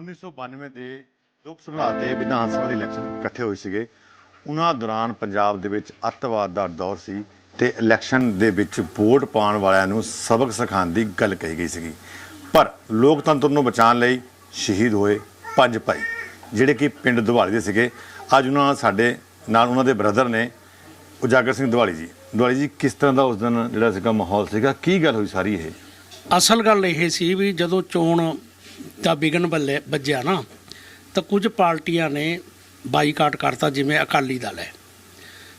1992 ਦੇ ਲੋਕ ਸਭਾ ਤੇ ਵਿਧਾਨ ਸਭਾ ਦੇ ਇਲੈਕਸ਼ਨ ਇਕੱਠੇ ਹੋਏ ਸੀਗੇ। ਉਹਨਾਂ ਦੌਰਾਨ ਪੰਜਾਬ ਦੇ ਵਿੱਚ ਅੱਤਵਾਦ ਦਾ ਦੌਰ ਸੀ ਤੇ ਇਲੈਕਸ਼ਨ ਦੇ ਵਿੱਚ ਵੋਟ ਪਾਉਣ ਵਾਲਿਆਂ ਨੂੰ ਸਬਕ ਸਿਖਾਉਣ ਦੀ ਗੱਲ ਕਹੀ ਗਈ ਸੀਗੀ। ਪਰ ਲੋਕਤੰਤਰ ਨੂੰ ਬਚਾਉਣ ਲਈ ਸ਼ਹੀਦ ਹੋਏ ਪੰਜ ਭਾਈ, ਜਿਹੜੇ ਕਿ ਪਿੰਡ ਦਿਵਾਲੀ ਦੇ ਸੀਗੇ। ਅੱਜ ਉਹਨਾਂ ਨਾਲ ਸਾਡੇ ਨਾਲ ਉਹਨਾਂ ਦੇ ਬ੍ਰਦਰ ਨੇ ਉਜਾਗਰ ਸਿੰਘ ਦਿਵਾਲੀ ਜੀ। ਦਿਵਾਲੀ ਜੀ, ਕਿਸ ਤਰ੍ਹਾਂ ਦਾ ਉਸ ਦਿਨ ਜਿਹੜਾ ਸੀਗਾ ਮਾਹੌਲ ਸੀਗਾ? ਕੀ ਗੱਲ ਹੋਈ ਸਾਰੀ ਇਹ? ਅਸਲ ਗੱਲ ਇਹ ਸੀ ਵੀ ਜਦੋਂ ਚੋਣ ਦਾ ਵਿਗਨ ਬੱਲੇ ਵੱਜਿਆ ਨਾ ਤਾਂ ਕੁਝ ਪਾਰਟੀਆਂ ਨੇ ਬਾਈਕਾਟ ਕਰਤਾ ਜਿਵੇਂ ਅਕਾਲੀ ਦਲ ਹੈ।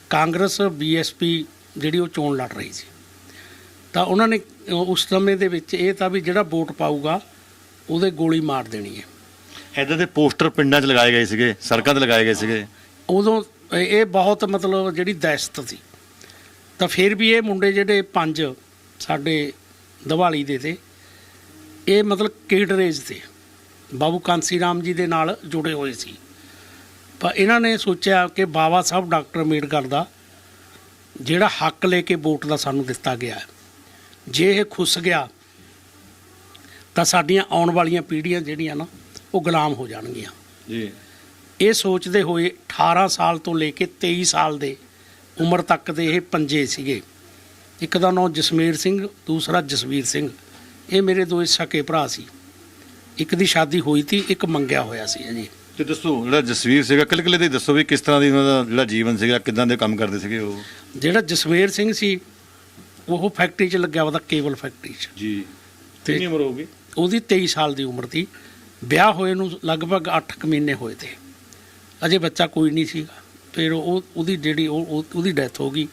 ਕਾਂਗਰਸ ਬੀਐਸਪੀ ਜਿਹੜੀ ਉਹ ਚੋਣ ਲੜ ਰਹੀ ਸੀ। ਤਾਂ ਉਹਨਾਂ ਨੇ ਉਸ ਸਮੇਂ ਦੇ ਵਿੱਚ ਇਹ ਤਾਂ ਵੀ ਜਿਹੜਾ ਵੋਟ ਪਾਊਗਾ ਉਹਦੇ ਗੋਲੀ ਮਾਰ ਦੇਣੀ ਹੈ। ਇਦਾਂ ਦੇ ਪੋਸਟਰ ਪਿੰਡਾਂ 'ਚ ਲਗਾਏ ਗਏ ਸੀਗੇ ਸੜਕਾਂ ਤੇ ਲਗਾਏ ਗਏ ਸੀਗੇ। ਉਦੋਂ ਇਹ ਬਹੁਤ ਮਤਲਬ ਜਿਹੜੀ ਦਹਿਸ਼ਤ ਸੀ। ਤਾਂ ਫਿਰ ਵੀ ਇਹ ਮੁੰਡੇ ਜਿਹੜੇ ਪੰਜ ਸਾਡੇ ਦਿਵਾਲੀ ਦੇ ਤੇ ਇਹ ਮਤਲਬ ਕੇਡਰੇਜ ਤੇ। ਬਾਬੂ ਕਾਂਸੀ ਰਾਮ ਜੀ ਦੇ ਨਾਲ ਜੁੜੇ ਹੋਏ ਸੀ। ਪਰ ਇਹਨਾਂ ਨੇ ਸੋਚਿਆ ਕਿ ਬਾਬਾ ਸਾਹਿਬ ਡਾਕਟਰ ਅੰਬੇਡਕਰ ਦਾ ਜਿਹੜਾ ਹੱਕ ਲੈ ਕੇ ਵੋਟ ਦਾ ਸਾਨੂੰ ਦਿੱਤਾ ਗਿਆ ਜੇ ਇਹ ਖੁੱਸ ਗਿਆ ਤਾਂ ਸਾਡੀਆਂ ਆਉਣ ਵਾਲੀਆਂ ਪੀੜ੍ਹੀਆਂ ਜਿਹੜੀਆਂ ਨਾ ਉਹ ਗੁਲਾਮ ਹੋ ਜਾਣਗੀਆਂ। ਜੀ। ਇਹ ਸੋਚਦੇ ਹੋਏ 18 ਸਾਲ ਤੋਂ ਲੈ ਕੇ 23 ਸਾਲ ਦੇ ਉਮਰ ਤੱਕ ਦੇ ਇਹ ਪੰਜੇ ਸੀਗੇ। ਇੱਕ ਦਾ ਨਾਮ ਜਸਮੀਰ ਸਿੰਘ ਦੂਸਰਾ ਜਸਵੀਰ ਸਿੰਘ। ਇਹ ਮੇਰੇ ਦੋ ਸਕੇ ਭਰਾ ਸੀ। ਇੱਕ ਦੀ ਸ਼ਾਦੀ ਹੋਈ ਸੀ ਇੱਕ ਮੰਗਿਆ ਹੋਇਆ ਸੀ ਜੀ। ਤੇ ਦੱਸੋ ਜਿਹੜਾ ਜਸਵੀਰ ਸੀਗਾ ਕੱਲੇ ਕੱਲੇ ਦੇ ਦੱਸੋ ਵੀ ਕਿਸ ਤਰ੍ਹਾਂ ਦੀ ਉਹਨਾਂ ਦਾ ਜਿਹੜਾ ਜੀਵਨ ਸੀਗਾ ਕਿਦਾਂ ਦੇ ਕੰਮ ਕਰਦੇ ਸੀਗੇ ਉਹ? ਜਿਹੜਾ ਜਸਵੀਰ ਸਿੰਘ ਸੀ ਉਹ ਫੈਕਟਰੀ 'ਚ ਲੱਗਿਆ ਵਾ ਕੇਬਲ ਫੈਕਟਰੀ 'ਚ। ਜੀ। ਕਿੰਨੀ ਉਮਰ ਹੋਊਗੀ? ਉਹਦੀ 23 ਸਾਲ ਦੀ ਉਮਰ ਸੀ ਵਿਆਹ ਹੋਏ ਨੂੰ ਲਗਭਗ 8 ਕੁ ਮਹੀਨੇ ਹੋਏ ਤੇ। ਅਜੇ ਬੱਚਾ ਕੋਈ ਨਹੀਂ ਸੀਗਾ। ਫਿਰ ਉਹ ਉਹਦੀ ਜਿਹੜੀ ਉਹ ਉਹ- ਉਹਦੀ ਡੈਥ ਹੋ ਗਈ।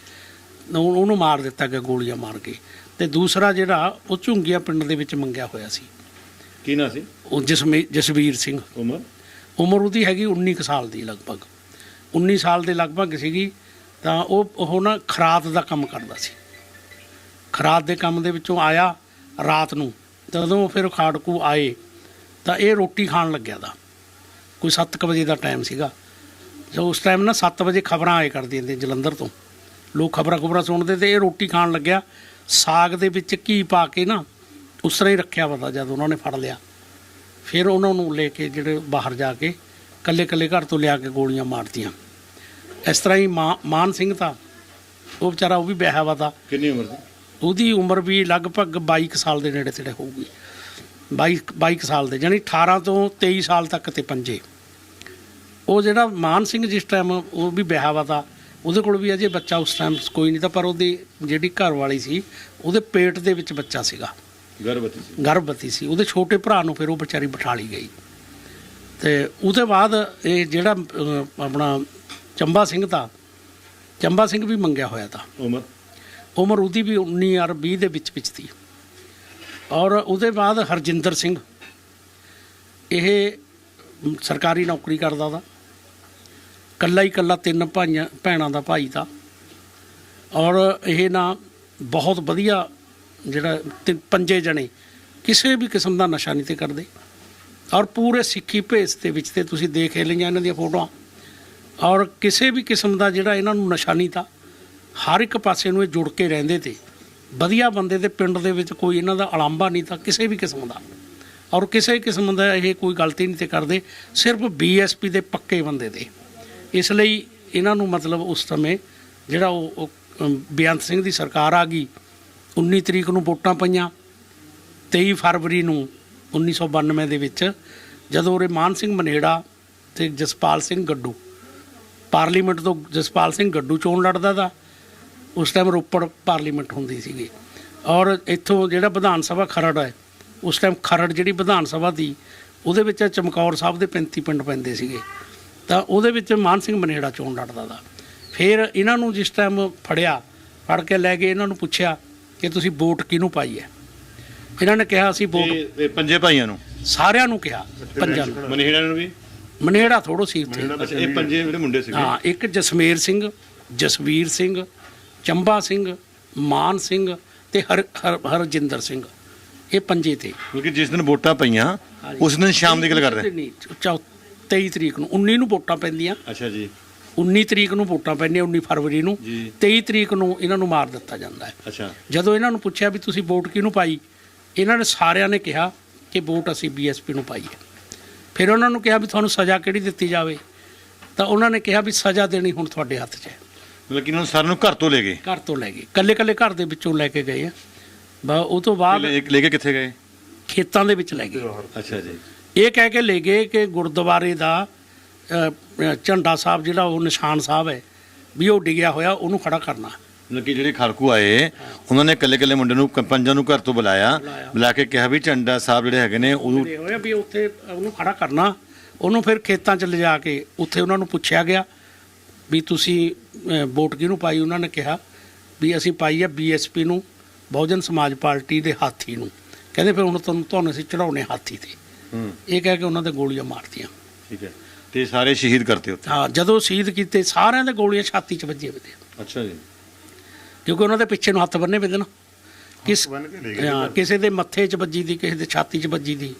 ਉਹ- ਉਹਨੂੰ ਮਾਰ ਦਿੱਤਾ ਗਿਆ ਗੋਲੀਆਂ ਮਾਰ ਕੇ। ਤੇ ਦੂਸਰਾ ਜਿਹੜਾ ਉਹ ਝੁੰਗੀਆਂ ਪਿੰਡ ਦੇ ਵਿੱਚ ਮੰਗਿਆ ਹੋਇਆ ਸੀ। ਕੀ ਨਾਂ ਸੀ? ਉਹ ਜਸਮੀ ਜਸਵੀਰ ਸਿੰਘ। ਉਮਰ? ਉਮਰ ਉਹਦੀ ਹੈਗੀ 19 ਕੁ ਸਾਲ ਦੀ ਲਗਭਗ। 19 ਸਾਲ ਦੇ ਲਗਭਗ ਸੀਗੀ ਤਾਂ ਉਹ ਉਹ ਨਾ ਖਰਾਤ ਦਾ ਕੰਮ ਕਰਦਾ ਸੀ। ਖਰਾਤ ਦੇ ਕੰਮ ਦੇ ਵਿੱਚੋਂ ਆਇਆ ਰਾਤ ਨੂੰ। ਜਦੋਂ ਫਿਰ ਖਾੜਕੂ ਆਏ ਤਾਂ ਇਹ ਰੋਟੀ ਖਾਣ ਲੱਗਿਆ ਦਾ। ਕੋਈ 7 ਵਜੇ ਦਾ ਟਾਈਮ ਸੀਗਾ। ਜੋ ਉਸ ਟਾਈਮ ਨਾ 7 ਵਜੇ ਖਬਰਾਂ ਆਏ ਕਰਦੀਆਂ ਨੇ ਜਲੰਧਰ ਤੋਂ। ਲੋਕ ਖਬਰਾਂ ਖਬਰਾਂ ਸੁਣਦੇ ਤੇ ਇਹ ਰੋਟੀ ਖਾਣ ਲੱਗਿਆ। ਸਾਗ ਦੇ ਵਿੱਚ ਘੀ ਪਾ ਕੇ ਨਾ ਉਸ ਤਰ੍ਹਾਂ ਹੀ ਰੱਖਿਆ ਪਤਾ ਜਦ ਉਹਨਾਂ ਨੇ ਫੜ ਲਿਆ। ਫਿਰ ਉਹਨਾਂ ਨੂੰ ਲੈ ਕੇ ਜਿਹੜੇ ਬਾਹਰ ਜਾ ਕੇ ਕੱਲੇ ਕੱਲੇ ਘਰ ਤੋਂ ਲਿਆ ਕੇ ਗੋਲੀਆਂ ਮਾਰਤੀਆਂ। ਇਸ ਤਰ੍ਹਾਂ ਹੀ ਮਾਨ ਸਿੰਘ ਤਾਂ ਉਹ ਵਿਚਾਰਾ ਉਹ ਵੀ ਵਿਆਹਿਆ ਵਾ ਤਾ। ਕਿੰਨੀ ਉਮਰ ਸੀ? ਉਹਦੀ ਉਮਰ ਵੀ ਲਗਭਗ 22 ਕੁ ਸਾਲ ਦੇ ਨੇੜੇ ਤੇੜੇ ਹੋਊਗੀ। 22 22 ਕੁ ਸਾਲ ਦੇ ਯਾਨੀ 18 ਤੋਂ 23 ਸਾਲ ਤੱਕ ਤੇ ਪੰਜੇ। ਉਹ ਜਿਹੜਾ ਮਾਨ ਸਿੰਘ ਜਿਸ ਟਾਈਮ ਉਹ ਵੀ ਵਿਆਹਿਆ ਵਾ ਤਾ ਉਹਦੇ ਕੋਲ ਵੀ ਅਜੇ ਬੱਚਾ ਉਸ ਟਾਈਮ ਕੋਈ ਨਹੀਂ ਤਾਂ ਪਰ ਉਹਦੀ ਜਿਹੜੀ ਘਰ ਵਾਲੀ ਸੀ ਉਹਦੇ ਪੇਟ ਦੇ ਵਿੱਚ ਬੱਚਾ ਸੀਗਾ। ਗਰਭਵਤੀ ਸੀ। ਗਰਭਵਤੀ ਸੀ। ਉਹਦੇ ਛੋਟੇ ਭਰਾ ਨੂੰ ਫਿਰ ਉਹ ਵਿਚਾਰੀ ਬਿਠਾ ਲਈ ਗਈ। ਤੇ ਉਹਦੇ ਬਾਅਦ ਇਹ ਜਿਹੜਾ ਆਪਣਾ ਚੰਬਾ ਸਿੰਘ ਦਾ ਚੰਬਾ ਸਿੰਘ ਵੀ ਮੰਗਿਆ ਹੋਇਆ ਤਾਂ। ਉਮਰ? ਉਮਰ ਉਹਦੀ ਵੀ 19 ਔਰ 20 ਦੇ ਵਿੱਚ ਵਿੱਚ ਸੀ। ਔਰ ਉਹਦੇ ਬਾਅਦ ਹਰਜਿੰਦਰ ਸਿੰਘ ਇਹ ਸਰਕਾਰੀ ਨੌਕਰੀ ਕਰਦਾ ਦਾ ਕੱਲਾ ਹੀ ਕੱਲਾ ਤਿੰਨ ਭਾਈਆਂ ਭੈਣਾਂ ਦਾ ਭਾਈ ਤਾਂ। ਔਰ ਇਹ ਨਾ ਬਹੁਤ ਵਧੀਆ ਜਿਹੜਾ ਤਿੰਨ ਪੰਜੇ ਜਣੇ ਕਿਸੇ ਵੀ ਕਿਸਮ ਦਾ ਨਸ਼ਾ ਨਹੀਂ ਤੇ ਕਰਦੇ। ਔਰ ਪੂਰੇ ਸਿੱਖੀ ਭੇਸ ਦੇ ਵਿੱਚ ਤੇ ਤੁਸੀਂ ਦੇਖ ਹੀ ਲਈਆਂ ਇਹਨਾਂ ਦੀਆਂ ਫੋਟੋਆਂ। ਔਰ ਕਿਸੇ ਵੀ ਕਿਸਮ ਦਾ ਜਿਹੜਾ ਇਹਨਾਂ ਨੂੰ ਨਸ਼ਾ ਨਹੀਂ ਤਾ ਹਰ ਇੱਕ ਪਾਸੇ ਨੂੰ ਇਹ ਜੁੜ ਕੇ ਰਹਿੰਦੇ ਤੇ। ਵਧੀਆ ਬੰਦੇ ਦੇ ਪਿੰਡ ਦੇ ਵਿੱਚ ਕੋਈ ਇਹਨਾਂ ਦਾ ਅਲਾਂਭਾ ਨਹੀਂ ਤਾ ਕਿਸੇ ਵੀ ਕਿਸਮ ਦਾ। ਔਰ ਕਿਸੇ ਕਿਸਮ ਦਾ ਇਹ ਕੋਈ ਗਲਤੀ ਨਹੀਂ ਤੇ ਕਰਦੇ ਸਿਰਫ ਬੀਐਸਪੀ ਦੇ ਪੱਕੇ ਬੰਦੇ ਦੇ। ਇਸ ਲਈ ਇਹਨਾਂ ਨੂੰ ਮਤਲਬ ਉਸ ਸਮੇਂ ਜਿਹੜਾ ਉਹ ਉਹ, ਅਮ, ਬੇਅੰਤ ਸਿੰਘ ਦੀ ਸਰਕਾਰ ਆ ਗਈ। 19 ਤਰੀਕ ਨੂੰ ਵੋਟਾਂ ਪਈਆਂ। 23 ਫਰਵਰੀ ਨੂੰ 1992 ਦੇ ਵਿੱਚ, ਜਦੋਂ ਉਰੇ ਮਾਨ ਸਿੰਘ ਮਨੇੜਾ ਤੇ ਜਸਪਾਲ ਸਿੰਘ ਗੱਡੂ, ਪਾਰਲੀਮੈਂਟ ਤੋਂ ਜਸਪਾਲ ਸਿੰਘ ਗੱਡੂ ਚੋਣ ਲੜਦਾ ਦਾ ਉਸ ਟਾਈਮ ਰੋਪੜ ਪਾਰਲੀਮੈਂਟ ਹੁੰਦੀ ਸੀਗੀ। ਔਰ ਇੱਥੋਂ ਜਿਹੜਾ ਵਿਧਾਨ ਸਭਾ ਖਰੜ ਹੈ, ਉਸ ਟਾਈਮ ਖਰੜ ਜਿਹੜੀ ਵਿਧਾਨ ਸਭਾ ਦੀ ਉਹਦੇ ਵਿੱਚ ਚਮਕੌਰ ਸਾਹਿਬ ਦੇ 35 ਪਿੰਡ ਪੈਂਦੇ ਸੀਗੇ। ਤਾਂ ਉਹਦੇ ਵਿੱਚ ਮਾਨ ਸਿੰਘ ਮਨੇੜਾ ਚੋਣ ਲੜਦਾ ਦਾ ਫਿਰ ਇਹਨਾਂ ਨੂੰ ਜਿਸ ਟਾਈਮ ਫੜਿਆ, ਫੜ ਕੇ ਲੈ ਗਏ, ਇਹਨਾਂ ਨੂੰ ਪੁੱਛਿਆ ਕਿ ਤੁਸੀਂ ਵੋਟ ਕਿਹਨੂੰ ਪਾਈ ਹੈ? ਇਹਨਾਂ ਨੇ ਕਿਹਾ ਅਸੀਂ ਵੋਟ ਤੇ ਪੰਜੇ ਭਾਈਆਂ ਨੂੰ। ਸਾਰਿਆਂ ਨੂੰ ਕਿਹਾ ਪੰਜਾਂ ਨੂੰ। ਮਨੀਹੜਾ ਨੂੰ ਵੀ? ਮਨੇੜਾ ਥੋੜੋ ਸੀ ਇੱਥੇ ਅੱਛਾ ਇਹ ਪੰਜੇ ਜਿਹੜੇ ਮੁੰਡੇ ਸੀਗੇ। ਹਾਂ ਇੱਕ ਜਸਮੇਰ ਸਿੰਘ ਜਸਵੀਰ ਸਿੰਘ ਚੰਬਾ ਸਿੰਘ ਮਾਨ ਸਿੰਘ ਤੇ ਹਰ ਹਰ- ਹਰਜਿੰਦਰ ਸਿੰਘ। ਇਹ ਪੰਜੇ ਤੇ। ਕਿਉਂਕਿ ਜਿਸ ਦਿਨ ਵੋਟਾਂ ਪਈਆਂ। ਉਸ ਦਿਨ ਸ਼ਾਮ ਦੀ ਗੱਲ ਕਰ ਰਹੇ। ਨਹੀਂ ਚੌ 23 ਤਰੀਕ ਨੂੰ। 19 ਨੂੰ ਵੋਟਾਂ ਪੈਂਦੀਆਂ। ਅੱਛਾ ਜੀ। 19 ਤਰੀਕ ਨੂੰ ਵੋਟਾਂ ਪੈਂਦੀਆਂ 19 ਫਰਵਰੀ ਨੂੰ। ਜੀ। 23 ਤਰੀਕ ਨੂੰ ਇਹਨਾਂ ਨੂੰ ਮਾਰ ਦਿੱਤਾ ਜਾਂਦਾ ਹੈ। ਅੱਛਾ। ਜਦੋਂ ਇਹਨਾਂ ਨੂੰ ਪੁੱਛਿਆ ਵੀ ਤੁਸੀਂ ਵੋਟ ਕਿਹਨੂੰ ਪਾਈ ਇਹਨਾਂ ਨੇ ਸਾਰਿਆਂ ਨੇ ਕਿਹਾ ਕਿ ਵੋਟ ਅਸੀਂ ਬੀਐਸਪੀ ਨੂੰ ਪਾਈ ਹੈ। ਫਿਰ ਉਹਨਾਂ ਨੂੰ ਕਿਹਾ ਵੀ ਤੁਹਾਨੂੰ ਸਜ਼ਾ ਕਿਹੜੀ ਦਿੱਤੀ ਜਾਵੇ? ਤਾਂ ਉਹਨਾਂ ਨੇ ਕਿਹਾ ਵੀ ਸਜ਼ਾ ਦੇਣੀ ਹੁਣ ਤੁਹਾਡੇ ਹੱਥ 'ਚ ਹੈ। ਮਤਲਬ ਕਿ ਇਹਨਾਂ ਨੂੰ ਸਾਰਿਆਂ ਨੂੰ ਘਰ ਤੋਂ ਲੈ ਗਏ? ਘਰ ਤੋਂ ਲੈ ਗਏ। ਕੱਲੇ ਕੱਲੇ ਘਰ ਦੇ ਵਿੱਚੋਂ ਲੈ ਕੇ ਗਏ ਆ। ਬਾ ਉਹ ਤੋਂ ਬਾਅਦ ਲੈ ਕੇ ਕਿੱਥੇ ਗਏ? ਖੇਤਾਂ ਦੇ ਵਿੱਚ ਲੈ ਗਏ। ਅੱਛਾ ਜੀ। ਇਹ ਕਹਿ ਕੇ ਲੈ ਗਏ ਕਿ ਗੁਰਦੁਆਰੇ ਦਾ ਝੰਡਾ ਸਾਹਿਬ ਜਿਹੜਾ ਉਹ ਨਿਸ਼ਾਨ ਸਾਹਿਬ ਹੈ ਵੀ ਉਹ ਡਿੱਗਿਆ ਹੋਇਆ ਉਹਨੂੰ ਖੜਾ ਕਰਨਾ। ਮਤਲਬ ਕਿ ਜਿਹੜੇ ਖੜਕੂ ਆਏ ਉਹਨਾਂ ਨੇ ਇਕੱਲੇ ਇਕੱਲੇ ਮੁੰਡੇ ਨੂੰ ਪੰਜਾਂ ਨੂੰ ਘਰ ਤੋਂ ਬੁਲਾਇਆ। ਬੁਲਾ ਕੇ ਕਿਹਾ ਵੀ ਝੰਡਾ ਸਾਹਿਬ ਜਿਹੜੇ ਹੈਗੇ ਨੇ ਉਹ ਹੋਇਆ ਵੀ ਉੱਥੇ ਉਹਨੂੰ ਖੜਾ ਕਰਨਾ। ਉਹਨੂੰ ਫਿਰ ਖੇਤਾਂ 'ਚ ਲਿਜਾ ਕੇ ਉੱਥੇ ਉਹਨਾਂ ਨੂੰ ਪੁੱਛਿਆ ਗਿਆ ਵੀ ਤੁਸੀਂ ਵੋਟ ਕਿਹਨੂੰ ਪਾਈ? ਉਹਨਾਂ ਨੇ ਕਿਹਾ ਵੀ ਅਸੀਂ ਪਾਈ ਹੈ ਬੀਐਸਪੀ ਨੂੰ ਬਹੁਜਨ ਸਮਾਜ ਪਾਰਟੀ ਦੇ ਹਾਥੀ ਨੂੰ। ਕਹਿੰਦੇ ਫਿਰ ਹੁਣ ਤੁਹਾਨੂੰ ਤੁਹਾਨੂੰ ਅਸੀਂ ਚੜਾਉਣੇ ਹਾਥੀ ਤੇ। ਇਹ ਕਹਿ ਕੇ ਉਹਨਾਂ ਦੇ ਗੋਲੀਆਂ ਮਾਰਤੀਆਂ। ਠੀਕ ਹੈ। ਤੇ ਸਾਰੇ ਸ਼ਹੀਦ ਕਰਤੇ ਉੱਥੇ? ਹਾਂ ਜਦੋਂ ਸ਼ਹੀਦ ਕੀਤੇ ਸਾਰਿਆਂ ਦੇ ਗੋਲੀਆਂ ਛਾਤੀ 'ਚ ਵੱਜੀਆਂ ਵੇ ਅੱਛਾ ਜੀ। ਕਿਉਂਕਿ ਉਹਨਾਂ ਦੇ ਪਿੱਛੇ ਨੂੰ ਹੱਥ ਬੰਨੇ ਵੇ ਨਾ। ਕਿਸ ਕੇ ਹਾਂ, ਕਿਸੇ ਦੇ ਮੱਥੇ 'ਚ ਵੱਜੀ ਦੀ ਕਿਸੇ ਦੇ ਛਾਤੀ 'ਚ ਵੱਜੀ ਦੀ।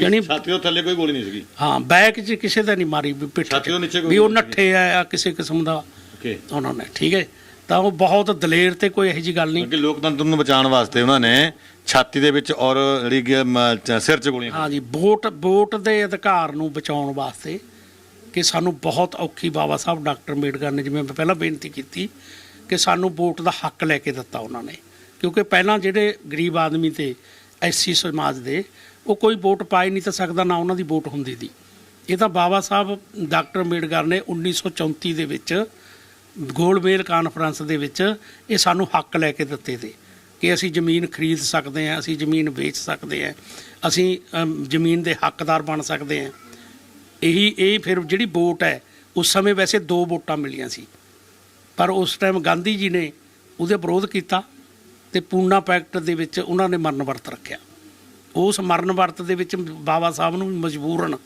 ਯਾਨੀ ਛਾਤੀ ਤੋਂ ਥੱਲੇ ਕੋਈ ਗੋਲੀ ਨਹੀਂ ਸੀਗੀ? ਹਾਂ ਬੈਕ 'ਚ ਕਿਸੇ ਦਾ ਨਹੀਂ ਮਾਰੀ ਪਿੱਠ। ਛਾਤੀ ਤੋਂ ਨੀਚੇ ਕੋਈ ਵੀ ਉਹ ਨੱਠੇ ਆ ਕਿਸੇ ਕਿਸਮ ਦਾ। ਓਕੇ। ਉਹਨਾਂ ਨੇ ਠੀਕ ਹੈ। ਤਾਂ ਉਹ ਬਹੁਤ ਦਲੇਰ ਤੇ ਕੋਈ ਇਹੋ ਜੀ ਗੱਲ ਨਹੀਂ। ਕਿਉਂਕਿ ਲੋਕਤੰਤਰ ਨੂੰ ਬਚਾਉਣ ਵਾਸਤੇ ਉਹਨਾਂ ਨੇ ਛਾਤੀ ਦੇ ਵਿੱਚ ਔਰ ਜਿਹੜੀ ਕਿ, ਸਿਰ 'ਚ ਗੋਲੀਆਂ ਹਾਂ ਜੀ ਵੋਟ ਵੋਟ ਦੇ ਅਧਿਕਾਰ ਨੂੰ ਬਚਾਉਣ ਵਾਸਤੇ ਕਿ ਸਾਨੂੰ ਬਹੁਤ ਔਖੀ ਬਾਬਾ ਸਾਹਿਬ, ਡਾਕਟਰ ਅੰਬੇਡਕਰ ਨੇ ਜਿਵੇਂ ਮੈਂ ਪਹਿਲਾਂ ਬੇਨਤੀ ਕੀਤੀ ਕਿ ਸਾਨੂੰ ਵੋਟ ਦਾ ਹੱਕ ਲੈ ਕੇ ਦਿੱਤਾ ਉਹਨਾਂ ਨੇ। ਕਿਉਂਕਿ ਪਹਿਲਾਂ ਜਿਹੜੇ ਗਰੀਬ ਆਦਮੀ ਤੇ ਐਸਸੀ ਸਮਾਜ ਦੇ, ਉਹ ਕੋਈ ਵੋਟ ਪਾ ਨਹੀਂ ਤਾਂ ਸਕਦਾ, ਨਾ ਉਹਨਾਂ ਦੀ ਵੋਟ ਹੁੰਦੀ ਦੀ। ਇਹ ਤਾਂ ਬਾਬਾ ਸਾਹਿਬ, ਡਾਕਟਰ ਅੰਬੇਡਕਰ ਨੇ 1934 ਦੇ ਵਿੱਚ ਗੋਲਮੇਲ ਕਾਨਫਰੰਸ ਦੇ ਵਿੱਚ ਇਹ ਸਾਨੂੰ ਹੱਕ ਲੈ ਕੇ ਦਿੱਤੇ ਤੇ ਕਿ ਅਸੀਂ ਜ਼ਮੀਨ ਖਰੀਦ ਸਕਦੇ ਹਾਂ, ਅਸੀਂ ਜ਼ਮੀਨ ਵੇਚ ਸਕਦੇ ਹਾਂ, ਅਸੀਂ ਜ਼ਮੀਨ ਦੇ ਹੱਕਦਾਰ ਬਣ ਸਕਦੇ ਹਾਂ। ਇਹੀ, ਇਹ ਫਿਰ ਜਿਹੜੀ ਵੋਟ ਹੈ, ਉਸ ਸਮੇਂ ਵੈਸੇ ਦੋ ਵੋਟਾਂ ਮਿਲੀਆਂ ਸੀ। ਪਰ ਉਸ ਟਾਈਮ ਗਾਂਧੀ ਜੀ ਨੇ ਉਹਦੇ ਵਿਰੋਧ ਕੀਤਾ ਤੇ ਪੂਨਾ ਪੈਕਟ ਦੇ ਵਿੱਚ ਉਹਨਾਂ ਨੇ ਮਰਨ ਵਰਤ ਰੱਖਿਆ। ਉਸ ਮਰਨ ਵਰਤ ਦੇ ਵਿੱਚ ਬਾਬਾ ਸਾਹਿਬ ਨੂੰ ਮਜਬੂਰਨ